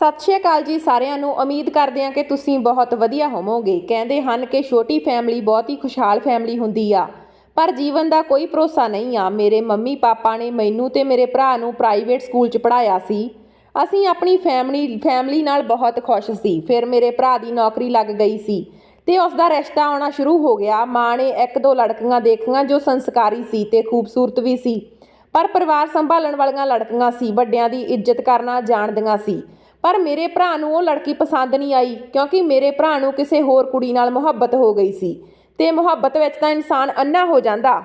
ਸਤਿ ਸ਼੍ਰੀ ਅਕਾਲ ਜੀ ਸਾਰਿਆਂ ਨੂੰ। ਉਮੀਦ ਕਰਦੇ ਹਾਂ ਕਿ ਤੁਸੀਂ ਬਹੁਤ ਵਧੀਆ ਹੋਵੋਗੇ। ਕਹਿੰਦੇ ਹਨ ਕਿ ਛੋਟੀ ਫੈਮਿਲੀ ਬਹੁਤ ਹੀ ਖੁਸ਼ਹਾਲ ਫੈਮਿਲੀ ਹੁੰਦੀ ਆ। ਪਰ ਜੀਵਨ ਦਾ ਕੋਈ ਭਰੋਸਾ ਨਹੀਂ ਆ। ਮੇਰੇ ਮੰਮੀ ਪਾਪਾ ਨੇ ਮੈਨੂੰ ਤੇ ਮੇਰੇ ਭਰਾ ਨੂੰ ਪ੍ਰਾਈਵੇਟ ਸਕੂਲ 'ਚ ਪੜ੍ਹਾਇਆ ਸੀ। ਅਸੀਂ ਆਪਣੀ ਫੈਮਿਲੀ ਫੈਮਿਲੀ ਨਾਲ ਬਹੁਤ ਖੁਸ਼ ਸੀ। ਫਿਰ ਮੇਰੇ ਭਰਾ ਦੀ ਨੌਕਰੀ ਲੱਗ ਗਈ ਸੀ। ਤੇ ਉਸ ਦਾ ਰਿਸ਼ਤਾ ਆਉਣਾ ਸ਼ੁਰੂ ਹੋ ਗਿਆ। ਮਾਂ ਨੇ ਇੱਕ ਦੋ ਲੜਕੀਆਂ ਦੇਖੀਆਂ ਜੋ ਸੰਸਕਾਰੀ ਸੀ ਤੇ ਖੂਬਸੂਰਤ ਵੀ ਸੀ। ਪਰ ਪਰਿਵਾਰ ਸੰਭਾਲਣ ਵਾਲੀਆਂ ਲੜਕੀਆਂ ਸੀ। ਵੱਡਿਆਂ ਦੀ ਇੱਜ਼ਤ ਕਰਨਾ ਜਾਣਦੀਆਂ ਸੀ। ਪਰ ਮੇਰੇ ਭਰਾ ਨੂੰ ਉਹ ਲੜਕੀ ਪਸੰਦ ਨਹੀਂ ਆਈ, ਕਿਉਂਕਿ ਮੇਰੇ ਭਰਾ ਨੂੰ ਕਿਸੇ ਹੋਰ ਕੁੜੀ ਨਾਲ ਮੁਹੱਬਤ ਹੋ ਗਈ ਸੀ ਤੇ ਮੁਹੱਬਤ ਵਿੱਚ ਤਾਂ ਇਨਸਾਨ ਅੰਨਾ ਹੋ ਜਾਂਦਾ।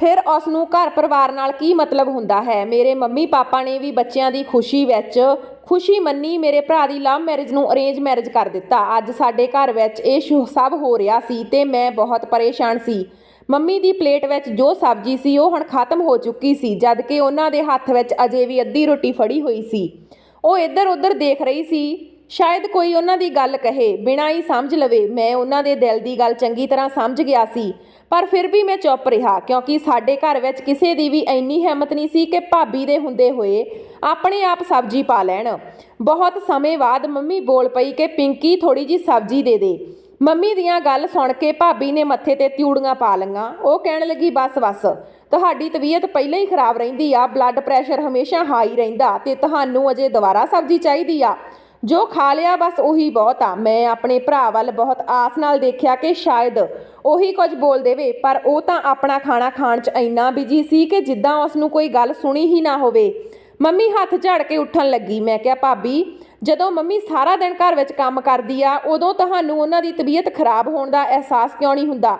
ਫਿਰ ਉਸ ਨੂੰ ਘਰ ਪਰਿਵਾਰ ਨਾਲ ਕੀ ਮਤਲਬ ਹੁੰਦਾ ਹੈ? ਮੇਰੇ ਮੰਮੀ ਪਾਪਾ ਨੇ ਵੀ ਬੱਚਿਆਂ ਦੀ ਖੁਸ਼ੀ ਵਿੱਚ ਖੁਸ਼ੀ ਮੰਨੀ, ਮੇਰੇ ਭਰਾ ਦੀ ਲਵ ਮੈਰਿਜ ਨੂੰ ਅਰੇਂਜ ਮੈਰਿਜ ਕਰ ਦਿੱਤਾ। ਅੱਜ ਸਾਡੇ ਘਰ ਵਿੱਚ ਇਹ ਸ਼ੁ- ਸਭ ਹੋ ਰਿਹਾ ਸੀ ਤੇ ਮੈਂ ਬਹੁਤ ਪਰੇਸ਼ਾਨ ਸੀ। ਮੰਮੀ ਦੀ ਪਲੇਟ ਵਿੱਚ ਜੋ ਸਬਜ਼ੀ ਸੀ, ਉਹ ਹੁਣ ਖਤਮ ਹੋ ਚੁੱਕੀ ਸੀ ਜਦ ਕਿ ਉਹਨਾਂ ਦੇ ਹੱਥ ਵਿੱਚ ਅਜੇ ਵੀ ਅੱਧੀ ਰੋਟੀ ਫੜੀ ਹੋਈ ਸੀ। ਉਹ ਇੱਧਰ ਉੱਧਰ ਦੇਖ ਰਹੀ ਸੀ। ਸ਼ਾਇਦ ਕੋਈ ਉਹਨਾਂ ਦੀ ਗੱਲ ਕਹੇ, ਬਿਨਾਂ ਹੀ ਸਮਝ ਲਵੇ। ਮੈਂ ਉਹਨਾਂ ਦੇ ਦਿਲ ਦੀ ਗੱਲ ਚੰਗੀ ਤਰ੍ਹਾਂ ਸਮਝ ਗਿਆ ਸੀ। ਪਰ ਫਿਰ ਵੀ ਮੈਂ ਚੁੱਪ ਰਿਹਾ, ਕਿਉਂਕਿ ਸਾਡੇ ਘਰ ਵਿੱਚ ਕਿਸੇ ਦੀ ਵੀ ਇੰਨੀ ਹਿੰਮਤ ਨਹੀਂ ਸੀ ਕਿ ਭਾਬੀ ਦੇ ਹੁੰਦੇ ਹੋਏ ਆਪਣੇ ਆਪ ਸਬਜ਼ੀ ਪਾ ਲੈਣ। ਬਹੁਤ ਸਮੇਂ ਬਾਅਦ ਮੰਮੀ ਬੋਲ ਪਈ ਕਿ ਪਿੰਕੀ ਥੋੜੀ ਜੀ ਸਬਜ਼ੀ ਦੇ ਦੇ। ਮੰਮੀ ਦੀਆਂ ਗੱਲ ਸੁਣ ਕੇ ਭਾਬੀ ਨੇ ਮੱਥੇ ਤੇ ਤਿਊੜੀਆਂ ਪਾ ਲਈਆਂ। ਉਹ ਕਹਿਣ ਲੱਗੀ, ਬਸ ਬਸ। ਤੁਹਾਡੀ ਤਬੀਅਤ ਪਹਿਲਾਂ ਹੀ ਖਰਾਬ ਰਹਿੰਦੀ ਆ ਬਲੱਡ ਪ੍ਰੈਸ਼ਰ ਹਮੇਸ਼ਾ ਹਾਈ ਰਹਿੰਦਾ ਤੇ ਤੁਹਾਨੂੰ ਅਜੇ ਦੁਬਾਰਾ ਸਬਜ਼ੀ ਚਾਹੀਦੀ ਆ। ਜੋ ਖਾ ਲਿਆ ਬਸ ਉਹੀ ਬਹੁਤ ਆ। ਮੈਂ ਆਪਣੇ ਭਰਾ ਵੱਲ ਬਹੁਤ ਆਸ ਨਾਲ ਦੇਖਿਆ ਕਿ ਸ਼ਾਇਦ ਉਹੀ ਕੁਝ ਬੋਲ ਦੇਵੇ, ਪਰ ਉਹ ਤਾਂ ਆਪਣਾ ਖਾਣਾ ਖਾਣ 'ਚ ਇੰਨਾ ਬਿਜ਼ੀ ਸੀ ਕਿ ਜਿੱਦਾਂ ਉਸ ਨੂੰ ਕੋਈ ਗੱਲ ਸੁਣੀ ਹੀ ਨਾ ਹੋਵੇ। ਮੰਮੀ ਹੱਥ ਝਾੜ ਕੇ ਉੱਠਣ ਲੱਗੀ। ਮੈਂ ਕਿਹਾ, ਭਾਬੀ, ਜਦੋਂ ਮੰਮੀ ਸਾਰਾ ਦਿਨ ਘਰ ਵਿੱਚ ਕੰਮ ਕਰਦੀ ਆ, ਉਦੋਂ ਤੁਹਾਨੂੰ ਉਹਨਾਂ ਦੀ ਤਬੀਅਤ ਖਰਾਬ ਹੋਣ ਦਾ ਅਹਿਸਾਸ ਕਿਉਂ ਨਹੀਂ ਹੁੰਦਾ?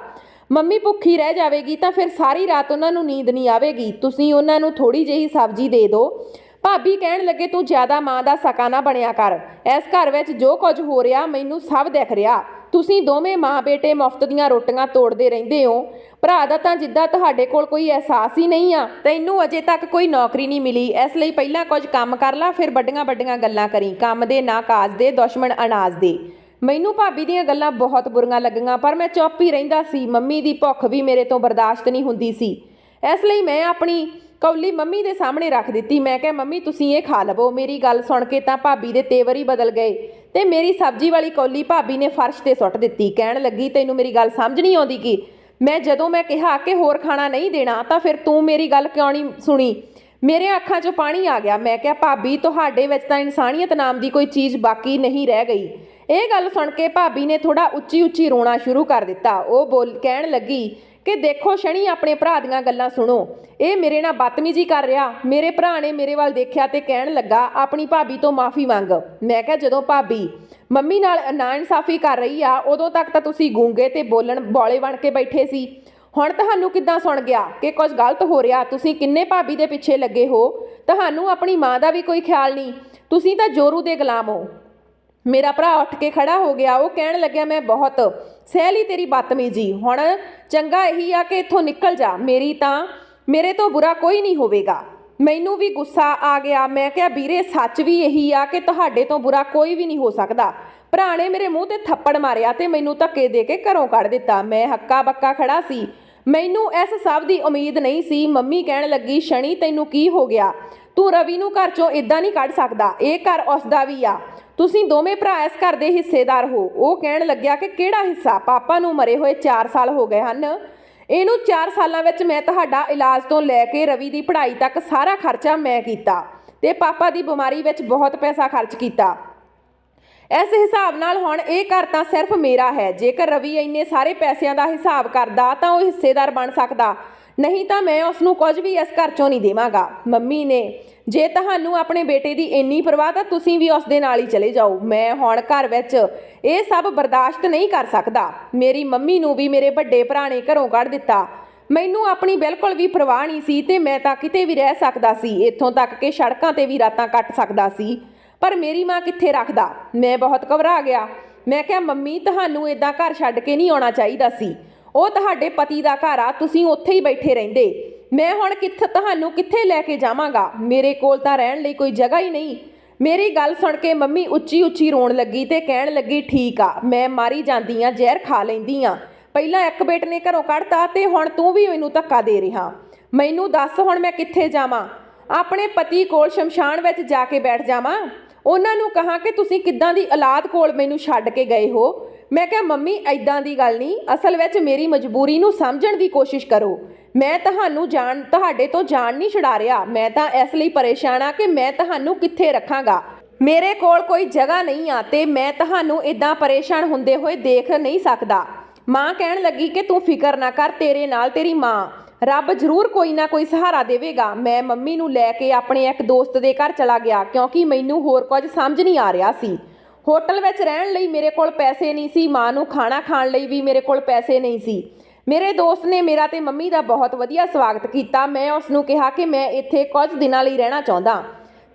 ਮੰਮੀ ਭੁੱਖੀ ਰਹਿ ਜਾਵੇਗੀ ਤਾਂ ਫਿਰ ਸਾਰੀ ਰਾਤ ਉਹਨਾਂ ਨੂੰ ਨੀਂਦ ਨਹੀਂ ਆਵੇਗੀ। ਤੁਸੀਂ ਉਹਨਾਂ ਨੂੰ ਥੋੜੀ ਜਿਹੀ ਸਬਜ਼ੀ ਦੇ ਦਿਓ। ਭਾਬੀ ਕਹਿਣ ਲੱਗੇ, ਤੂੰ ਜ਼ਿਆਦਾ ਮਾਂ ਦਾ ਸਕਾ ਨਾ ਬਣਿਆ ਕਰ। ਇਸ ਘਰ ਵਿੱਚ ਜੋ ਕੁਝ ਹੋ ਰਿਹਾ, ਮੈਨੂੰ ਸਭ ਦਿਖ ਰਿਹਾ। ਤੁਸੀਂ ਦੋਵੇਂ ਮਾਂ ਬੇਟੇ ਮੁਫਤ ਦੀਆਂ ਰੋਟੀਆਂ ਤੋੜਦੇ ਰਹਿੰਦੇ ਹੋ। ਭਰਾ ਦਾ ਤਾਂ ਜਿੱਦਾਂ ਤੁਹਾਡੇ ਕੋਲ ਕੋਈ ਅਹਿਸਾਸ ਹੀ ਨਹੀਂ ਆ, ਤੈਨੂੰ ਅਜੇ ਤੱਕ ਕੋਈ ਨੌਕਰੀ ਨਹੀਂ ਮਿਲੀ। ਇਸ ਲਈ ਪਹਿਲਾਂ ਕੁਝ ਕੰਮ ਕਰ ਲੈ, ਫਿਰ ਵੱਡੀਆਂ ਵੱਡੀਆਂ ਗੱਲਾਂ ਕਰੀ। ਕੰਮ ਦੇ ਨਾ ਕਾਜ ਦੇ, ਦੁਸ਼ਮਣ ਅਨਾਜ ਦੇ। ਮੈਨੂੰ ਭਾਬੀ ਦੀਆਂ ਗੱਲਾਂ ਬਹੁਤ ਬੁਰੀਆਂ ਲੱਗੀਆਂ, ਪਰ ਮੈਂ ਚੁੱਪ ਹੀ ਰਹਿੰਦਾ ਸੀ। ਮੰਮੀ ਦੀ ਭੁੱਖ ਵੀ ਮੇਰੇ ਤੋਂ ਬਰਦਾਸ਼ਤ ਨਹੀਂ ਹੁੰਦੀ ਸੀ। ਇਸ ਲਈ ਮੈਂ ਆਪਣੀ ਕੌਲੀ ਮੰਮੀ ਦੇ ਸਾਹਮਣੇ ਰੱਖ ਦਿੱਤੀ। ਮੈਂ ਕਿਹਾ, ਮੰਮੀ, ਤੁਸੀਂ ਇਹ ਖਾ ਲਵੋ। ਮੇਰੀ ਗੱਲ ਸੁਣ ਕੇ ਤਾਂ ਭਾਬੀ ਦੇ ਤੇਵਰ ਹੀ ਬਦਲ ਗਏ ਤੇ ਮੇਰੀ ਸਬਜ਼ੀ ਵਾਲੀ ਕੌਲੀ ਭਾਬੀ ਨੇ ਫਰਸ਼ ਤੇ ਸੁੱਟ ਦਿੱਤੀ। ਕਹਿਣ ਲੱਗੀ, ਤੈਨੂੰ ਮੇਰੀ ਗੱਲ ਸਮਝ ਨਹੀਂ ਆਉਂਦੀ ਕਿ? ਮੈਂ ਜਦੋਂ ਮੈਂ ਕਿਹਾ ਕਿ ਹੋਰ ਖਾਣਾ ਨਹੀਂ ਦੇਣਾ, ਤਾਂ ਫਿਰ ਤੂੰ ਮੇਰੀ ਗੱਲ ਕਿਉਂ ਨਹੀਂ ਸੁਣੀ? ਮੇਰੇ ਅੱਖਾਂ 'ਚੋਂ ਪਾਣੀ ਆ ਗਿਆ। ਮੈਂ ਕਿਹਾ, ਭਾਬੀ, ਤੁਹਾਡੇ ਵਿੱਚ ਤਾਂ ਇਨਸਾਨੀਅਤ ਨਾਮ ਦੀ ਕੋਈ ਚੀਜ਼ ਬਾਕੀ ਨਹੀਂ ਰਹਿ ਗਈ। ਇਹ ਗੱਲ ਸੁਣ ਕੇ ਭਾਬੀ ਨੇ ਥੋੜਾ ਉੱਚੀ ਉੱਚੀ ਰੋਣਾ ਸ਼ੁਰੂ ਕਰ ਦਿੱਤਾ। ਉਹ ਬੋਲ, ਕਹਿਣ ਲੱਗੀ ਕਿ ਦੇਖੋ ਸ਼ਣੀ, ਆਪਣੇ ਭਰਾ ਦੀਆਂ ਗੱਲਾਂ ਸੁਣੋ। ਇਹ ਮੇਰੇ ਨਾਲ ਬਦਤਮੀਜ਼ੀ ਕਰ ਰਿਹਾ। ਮੇਰੇ ਭਰਾ ਨੇ ਮੇਰੇ ਵੱਲ ਦੇਖਿਆ ਤੇ ਕਹਿਣ ਲੱਗਾ, ਆਪਣੀ ਭਾਬੀ ਤੋਂ ਮਾਫੀ ਮੰਗ। ਮੈਂ ਕਿਹਾ, ਜਦੋਂ ਭਾਬੀ ਮੰਮੀ ਨਾਲ ਨਾਇਨਸਾਫੀ ਕਰ ਰਹੀ ਆ, ਉਦੋਂ ਤੱਕ ਤਾਂ ਤੁਸੀਂ ਗੂੰਗੇ ਤੇ ਬੋਲਣ ਬੋਲੇ ਬਣ ਕੇ ਬੈਠੇ ਸੀ। ਹੁਣ ਤੁਹਾਨੂੰ ਕਿੱਦਾਂ ਸੁਣ ਗਿਆ ਕਿ ਕੁਝ ਗਲਤ ਹੋ ਰਿਹਾ? ਤੁਸੀਂ ਕਿੰਨੇ ਭਾਬੀ ਦੇ ਪਿੱਛੇ ਲੱਗੇ ਹੋ? ਤੁਹਾਨੂੰ ਆਪਣੀ ਮਾਂ ਦਾ ਵੀ ਕੋਈ ਖਿਆਲ ਨਹੀਂ। ਤੁਸੀਂ ਤਾਂ ਜੋਰੂ ਦੇ ਗੁਲਾਮ ਹੋ। ਮੇਰਾ ਭਰਾ ਉੱਠ ਕੇ ਖੜਾ ਹੋ ਗਿਆ, ਉਹ ਕਹਿਣ ਲੱਗਿਆ, ਮੈਂ ਬਹੁਤ ਸਹਿ ਲਈ ਤੇਰੀ ਬਦਤਮੀਜੀ ਹੁਣ ਚੰਗਾ ਇਹੀ ਆ ਕਿ ਇੱਥੋਂ ਨਿਕਲ ਜਾ। ਮੇਰੀ ਤਾਂ, ਮੇਰੇ ਤੋਂ ਬੁਰਾ ਕੋਈ ਨਹੀਂ ਹੋਵੇਗਾ। ਮੈਨੂੰ ਵੀ ਗੁੱਸਾ ਆ ਗਿਆ। ਮੈਂ ਕਿਹਾ, ਵੀਰੇ, ਸੱਚ ਵੀ ਇਹੀ ਆ ਕਿ ਤੁਹਾਡੇ ਤੋਂ ਬੁਰਾ ਕੋਈ ਵੀ ਨਹੀਂ ਹੋ ਸਕਦਾ। ਭਰਾ ਨੇ ਮੇਰੇ ਮੂੰਹ ਤੇ ਥੱਪੜ ਮਾਰਿਆ ਤੇ ਮੈਨੂੰ ਧੱਕੇ ਦੇ ਕੇ ਘਰੋਂ ਕੱਢ ਦਿੱਤਾ। ਮੈਂ ਹੱਕਾ ਬੱਕਾ ਖੜਾ ਸੀ। ਮੈਨੂੰ ਇਸ ਸਭ ਦੀ ਉਮੀਦ ਨਹੀਂ ਸੀ। ਮੰਮੀ ਕਹਿਣ ਲੱਗੀ ਸ਼ਣੀ ਤੈਨੂੰ ਕੀ ਹੋ ਗਿਆ? ਤੂੰ ਰਵੀ ਨੂੰ ਘਰ ਚੋਂ ਇਦਾਂ ਨਹੀਂ ਕੱਢ ਸਕਦਾ। ਇਹ ਘਰ ਉਸ ਦਾ ਵੀ ਆ। ਤੁਸੀਂ ਦੋਵੇਂ ਭਰਾ ਇਸ ਘਰ ਦੇ ਹਿੱਸੇਦਾਰ ਹੋ। ਉਹ ਕਹਿਣ ਲੱਗਿਆ ਕਿ ਕਿਹੜਾ ਹਿੱਸਾ? ਪਾਪਾ ਨੂੰ ਮਰੇ ਹੋਏ 4 ਸਾਲ ਹੋ ਗਏ ਹਨ। ਇਹਨੂੰ 4 ਸਾਲਾਂ ਵਿੱਚ ਮੈਂ ਤੁਹਾਡਾ ਇਲਾਜ ਤੋਂ ਲੈ ਕੇ ਰਵੀ ਦੀ ਪੜ੍ਹਾਈ ਤੱਕ ਸਾਰਾ ਖਰਚਾ ਮੈਂ ਕੀਤਾ ਤੇ ਪਾਪਾ ਦੀ ਬਿਮਾਰੀ ਵਿੱਚ ਬਹੁਤ ਪੈਸਾ ਖਰਚ ਕੀਤਾ। ਇਸ ਹਿਸਾਬ ਨਾਲ ਹੁਣ ਇਹ ਘਰ ਤਾਂ ਸਿਰਫ ਮੇਰਾ ਹੈ। ਜੇਕਰ ਰਵੀ ਇੰਨੇ ਸਾਰੇ ਪੈਸਿਆਂ ਦਾ ਹਿਸਾਬ ਕਰਦਾ ਤਾਂ ਉਹ ਹਿੱਸੇਦਾਰ ਬਣ ਸਕਦਾ। ਨਹੀਂ ਤਾਂ ਮੈਂ ਉਸ ਨੂੰ ਕੁਝ ਵੀ ਇਸ ਘਰ ਚੋਂ ਨਹੀਂ ਦੇਵਾਂਗਾ। ਮੰਮੀ ਨੇ, ਜੇ ਤੁਹਾਨੂੰ ਆਪਣੇ ਬੇਟੇ ਦੀ ਇੰਨੀ ਪਰਵਾਹ ਤਾਂ ਤੁਸੀਂ ਵੀ ਉਸ ਦੇ ਨਾਲ ਹੀ ਚਲੇ ਜਾਓ। ਮੈਂ ਹੁਣ ਘਰ ਵਿੱਚ ਇਹ ਸਭ ਬਰਦਾਸ਼ਤ ਨਹੀਂ ਕਰ ਸਕਦਾ। ਮੇਰੀ ਮੰਮੀ ਨੂੰ ਵੀ ਮੇਰੇ ਵੱਡੇ ਭਰਾ ਨੇ ਘਰੋਂ ਕੱਢ ਦਿੱਤਾ। ਮੈਨੂੰ ਆਪਣੀ ਬਿਲਕੁਲ ਵੀ ਪਰਵਾਹ ਨਹੀਂ ਸੀ ਤੇ ਮੈਂ ਤਾਂ ਕਿਤੇ ਵੀ ਰਹਿ ਸਕਦਾ ਸੀ। ਇੱਥੋਂ ਤੱਕ ਕਿ ਸੜਕਾਂ ਤੇ ਵੀ ਰਾਤਾਂ ਕੱਟ ਸਕਦਾ ਸੀ। ਪਰ ਮੇਰੀ ਮਾਂ ਕਿੱਥੇ ਰੱਖਦਾ? ਮੈਂ ਬਹੁਤ ਘਬਰਾ ਗਿਆ। ਮੈਂ ਕਿਹਾ, ਮੰਮੀ, ਤੁਹਾਨੂੰ ਇਦਾਂ ਘਰ ਛੱਡ ਕੇ ਨਹੀਂ ਆਉਣਾ ਚਾਹੀਦਾ ਸੀ। ਉਹ ਤੁਹਾਡੇ ਪਤੀ ਦਾ ਘਰ ਆ, ਤੁਸੀਂ ਉੱਥੇ ਹੀ ਬੈਠੇ ਰਹਿੰਦੇ। ਮੈਂ ਹੁਣ ਕਿੱਥੇ, ਤੁਹਾਨੂੰ ਕਿੱਥੇ ਲੈ ਕੇ ਜਾਵਾਂਗਾ? ਮੇਰੇ ਕੋਲ ਤਾਂ ਰਹਿਣ ਲਈ ਕੋਈ ਜਗ੍ਹਾ ਹੀ ਨਹੀਂ। ਮੇਰੀ ਗੱਲ ਸੁਣ ਕੇ ਮੰਮੀ ਉੱਚੀ ਉੱਚੀ ਰੋਣ ਲੱਗੀ ਤੇ ਕਹਿਣ ਲੱਗੀ, ਠੀਕ ਆ, ਮੈਂ ਮਾਰੀ ਜਾਂਦੀ ਆ ਜ਼ਹਿਰ ਖਾ ਲੈਂਦੀ ਆ ਪਹਿਲਾਂ ਇੱਕ ਬੇਟ ਨੇ ਘਰੋਂ ਕੱਢਤਾ ਤੇ ਹੁਣ ਤੂੰ ਵੀ ਮੈਨੂੰ ਧੱਕਾ ਦੇ ਰਿਹਾ। ਮੈਨੂੰ ਦੱਸ ਹੁਣ ਮੈਂ ਕਿੱਥੇ ਜਾਵਾਂ? ਆਪਣੇ ਪਤੀ ਕੋਲ ਸ਼ਮਸ਼ਾਨ ਵਿੱਚ ਜਾ ਕੇ ਬੈਠ ਜਾਵਾਂ? ਉਹਨਾਂ ਨੂੰ ਕਹਾਂ ਕਿ ਤੁਸੀਂ ਕਿੱਦਾਂ ਦੀ ਔਲਾਦ ਕੋਲ ਮੈਨੂੰ ਛੱਡ ਕੇ ਗਏ ਹੋ? ਮੈਂ ਕਿਹਾ, ਮੰਮੀ ਐਦਾਂ ਦੀ ਗੱਲ ਨਹੀਂ। ਅਸਲ ਵਿੱਚ ਮੇਰੀ ਮਜਬੂਰੀ ਨੂੰ ਸਮਝਣ ਦੀ ਕੋਸ਼ਿਸ਼ ਕਰੋ। ਮੈਂ ਤੁਹਾਨੂੰ ਜਾਣ, ਤੁਹਾਡੇ ਤੋਂ ਜਾਣ ਨਹੀਂ ਛੁਡਾ ਰਿਹਾ। ਮੈਂ ਤਾਂ ਇਸ ਲਈ ਪਰੇਸ਼ਾਨ ਆ ਕਿ ਮੈਂ ਤੁਹਾਨੂੰ ਕਿੱਥੇ ਰੱਖਾਂਗਾ। ਮੇਰੇ ਕੋਲ ਕੋਈ ਜਗ੍ਹਾ ਨਹੀਂ ਆ ਤੇ ਮੈਂ ਤੁਹਾਨੂੰ ਇਦਾਂ ਪਰੇਸ਼ਾਨ ਹੁੰਦੇ ਹੋਏ ਦੇਖ ਨਹੀਂ ਸਕਦਾ। ਮਾਂ ਕਹਿਣ ਲੱਗੀ ਕਿ ਤੂੰ ਫਿਕਰ ਨਾ ਕਰ, ਤੇਰੇ ਨਾਲ ਤੇਰੀ ਮਾਂ। ਰੱਬ ਜ਼ਰੂਰ ਕੋਈ ਨਾ ਕੋਈ ਸਹਾਰਾ ਦੇਵੇਗਾ। ਮੈਂ ਮੰਮੀ ਨੂੰ ਲੈ ਕੇ ਆਪਣੇ ਇੱਕ ਦੋਸਤ ਦੇ ਘਰ ਚਲਾ ਗਿਆ, ਕਿਉਂਕਿ ਮੈਨੂੰ ਹੋਰ ਕੁਝ ਸਮਝ ਨਹੀਂ ਆ ਰਿਹਾ ਸੀ। ਹੋਟਲ ਵਿੱਚ ਰਹਿਣ ਲਈ ਮੇਰੇ ਕੋਲ ਪੈਸੇ ਨਹੀਂ ਸੀ, ਮਾਂ ਨੂੰ ਖਾਣਾ ਖਾਣ ਲਈ ਵੀ ਮੇਰੇ ਕੋਲ ਪੈਸੇ ਨਹੀਂ ਸੀ। ਮੇਰੇ ਦੋਸਤ ਨੇ ਮੇਰਾ ਤੇ ਮੰਮੀ ਦਾ ਬਹੁਤ ਵਧੀਆ ਸਵਾਗਤ ਕੀਤਾ। ਮੈਂ ਉਸ ਨੂੰ ਕਿਹਾ ਕਿ ਮੈਂ ਇੱਥੇ ਕੁਝ ਦਿਨਾਂ ਲਈ ਰਹਿਣਾ ਚਾਹੁੰਦਾ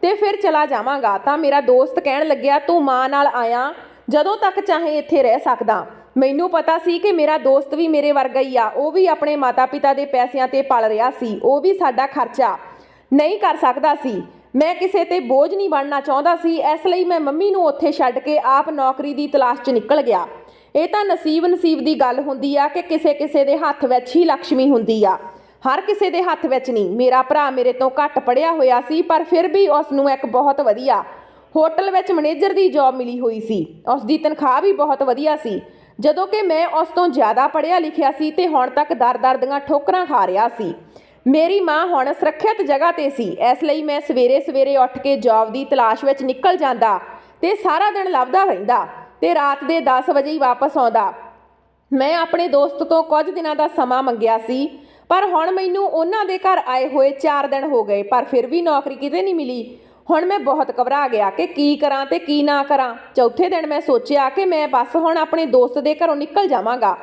ਤੇ ਫਿਰ ਚਲਾ ਜਾਵਾਂਗਾ। ਤਾਂ ਮੇਰਾ ਦੋਸਤ ਕਹਿਣ ਲੱਗਿਆ, ਤੂੰ ਮਾਂ ਨਾਲ ਆਇਆ, ਜਦੋਂ ਤੱਕ ਚਾਹੇ ਇੱਥੇ ਰਹਿ ਸਕਦਾ। ਮੈਨੂੰ ਪਤਾ ਸੀ ਕਿ ਮੇਰਾ ਦੋਸਤ ਵੀ ਮੇਰੇ ਵਰਗਾ ਹੀ ਆ। ਉਹ ਵੀ ਆਪਣੇ ਮਾਤਾ-ਪਿਤਾ ਦੇ ਪੈਸਿਆਂ ਤੇ ਪਲ ਰਿਹਾ ਸੀ। ਉਹ ਵੀ ਸਾਡਾ ਖਰਚਾ ਨਹੀਂ ਕਰ ਸਕਦਾ ਸੀ। ਮੈਂ ਕਿਸੇ ਤੇ ਬੋਝ ਨਹੀਂ ਬਣਨਾ ਚਾਹੁੰਦਾ ਸੀ, ਇਸ ਲਈ ਮੈਂ ਮੰਮੀ ਨੂੰ ਉੱਥੇ ਛੱਡ ਕੇ ਆਪ ਨੌਕਰੀ ਦੀ ਤਲਾਸ਼ 'ਚ ਨਿਕਲ ਗਿਆ। ਇਹ ਤਾਂ ਨਸੀਬ ਨਸੀਬ ਦੀ ਗੱਲ ਹੁੰਦੀ ਆ ਕਿ ਕਿਸੇ ਕਿਸੇ ਦੇ ਹੱਥ ਵਿੱਚ ਹੀ ਲక్ష్ਮੀ ਹੁੰਦੀ ਆ। ਹਰ ਕਿਸੇ ਦੇ ਹੱਥ ਵਿੱਚ ਨਹੀਂ, ਮੇਰਾ ਭਰਾ ਮੇਰੇ ਤੋਂ ਘੱਟ ਪੜਿਆ ਹੋਇਆ ਸੀ, ਪਰ ਫਿਰ ਵੀ ਉਸ ਨੂੰ ਇੱਕ ਬਹੁਤ ਵਧੀਆ ਹੋਟਲ ਵਿੱਚ ਮੈਨੇਜਰ ਦੀ ਜੌਬ ਮਿਲੀ ਹੋਈ ਸੀ। ਉਸ ਦੀ ਤਨਖਾਹ ਵੀ ਬਹੁਤ ਵਧੀਆ ਸੀ। ਜਦੋਂ ਕਿ ਮੈਂ ਉਸ ਤੋਂ ਜ਼ਿਆਦਾ ਪੜਿਆ ਲਿਖਿਆ ਸੀ ਤੇ ਹੁਣ ਤੱਕ ਦਰ-ਦਰ ਦੀਆਂ ਠੋਕਰਾਂ ਖਾ ਰਿਹਾ ਸੀ। ਮੇਰੀ ਮਾਂ ਹੁਣ ਸੁਰੱਖਿਅਤ ਜਗ੍ਹਾ ਤੇ ਸੀ। ਇਸ ਲਈ ਮੈਂ ਸਵੇਰੇ-ਸਵੇਰੇ ਉੱਠ ਕੇ ਜੌਬ ਦੀ ਤਲਾਸ਼ ਵਿੱਚ ਨਿਕਲ ਜਾਂਦਾ ਤੇ ਸਾਰਾ ਦਿਨ ਲੱਭਦਾ ਰਹਿੰਦਾ ਤੇ ਰਾਤ ਦੇ 10 ਵਜੇ ਹੀ ਵਾਪਸ ਆਉਂਦਾ। ਮੈਂ ਆਪਣੇ ਦੋਸਤ ਤੋਂ ਕੁਝ ਦਿਨਾਂ ਦਾ ਸਮਾਂ ਮੰਗਿਆ ਸੀ, ਪਰ ਹੁਣ ਮੈਨੂੰ ਉਹਨਾਂ ਦੇ ਘਰ ਆਏ ਹੋਏ 4 ਦਿਨ ਹੋ ਗਏ, ਪਰ ਫਿਰ ਵੀ ਨੌਕਰੀ ਕਿਤੇ ਨਹੀਂ ਮਿਲੀ। ਹੁਣ ਮੈਂ ਬਹੁਤ ਘਬਰਾ ਗਿਆ ਕਿ ਕੀ ਕਰਾਂ ਤੇ ਕੀ ਨਾ ਕਰਾਂ। ਚੌਥੇ ਦਿਨ ਮੈਂ ਸੋਚਿਆ ਕਿ ਮੈਂ ਬਸ ਹੁਣ ਆਪਣੇ ਦੋਸਤ ਦੇ ਘਰੋਂ ਨਿਕਲ ਜਾਵਾਂਗਾ।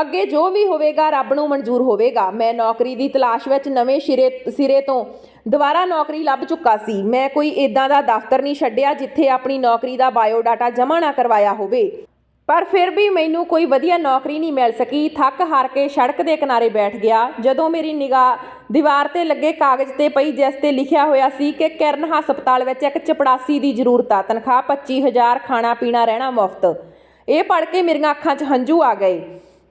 ਅੱਗੇ ਜੋ ਵੀ ਹੋਵੇਗਾ, ਰੱਬ ਨੂੰ ਮਨਜ਼ੂਰ ਹੋਵੇਗਾ। ਮੈਂ ਨੌਕਰੀ ਦੀ ਤਲਾਸ਼ ਵਿੱਚ ਨਵੇਂ ਸਿਰੇ ਸਿਰੇ ਤੋਂ ਦੁਬਾਰਾ ਨੌਕਰੀ ਲੱਭ ਚੁੱਕਾ ਸੀ। ਮੈਂ ਕੋਈ ਇਦਾਂ ਦਾ ਦਫ਼ਤਰ ਨਹੀਂ ਛੱਡਿਆ ਜਿੱਥੇ ਆਪਣੀ ਨੌਕਰੀ ਦਾ ਬਾਇਓਡਾਟਾ ਜਮ੍ਹਾਂ ਨਾ ਕਰਵਾਇਆ ਹੋਵੇ। ਪਰ ਫਿਰ ਵੀ ਮੈਨੂੰ ਕੋਈ ਵਧੀਆ ਨੌਕਰੀ ਨਹੀਂ ਮਿਲ ਸਕੀ। ਥੱਕ ਹਾਰ ਕੇ ਸੜਕ ਦੇ ਕਿਨਾਰੇ ਬੈਠ ਗਿਆ। ਜਦੋਂ ਮੇਰੀ ਨਿਗਾਹ ਦੀਵਾਰ ਤੇ ਲੱਗੇ ਕਾਗਜ਼ ਤੇ ਪਈ, ਜਿਸ ਤੇ ਲਿਖਿਆ ਹੋਇਆ ਸੀ ਕਿ ਕਿਰਨ ਹਸਪਤਾਲ ਵਿੱਚ ਇੱਕ ਚਪੜਾਸੀ ਦੀ ਜ਼ਰੂਰਤ ਆ। ਤਨਖਾਹ 25000 ਖਾਣਾ ਪੀਣਾ ਰਹਿਣਾ ਮੁਫਤ। ਇਹ ਪੜ੍ਹ ਕੇ ਮੇਰੀਆਂ ਅੱਖਾਂ 'ਚ ਹੰਝੂ ਆ ਗਏ।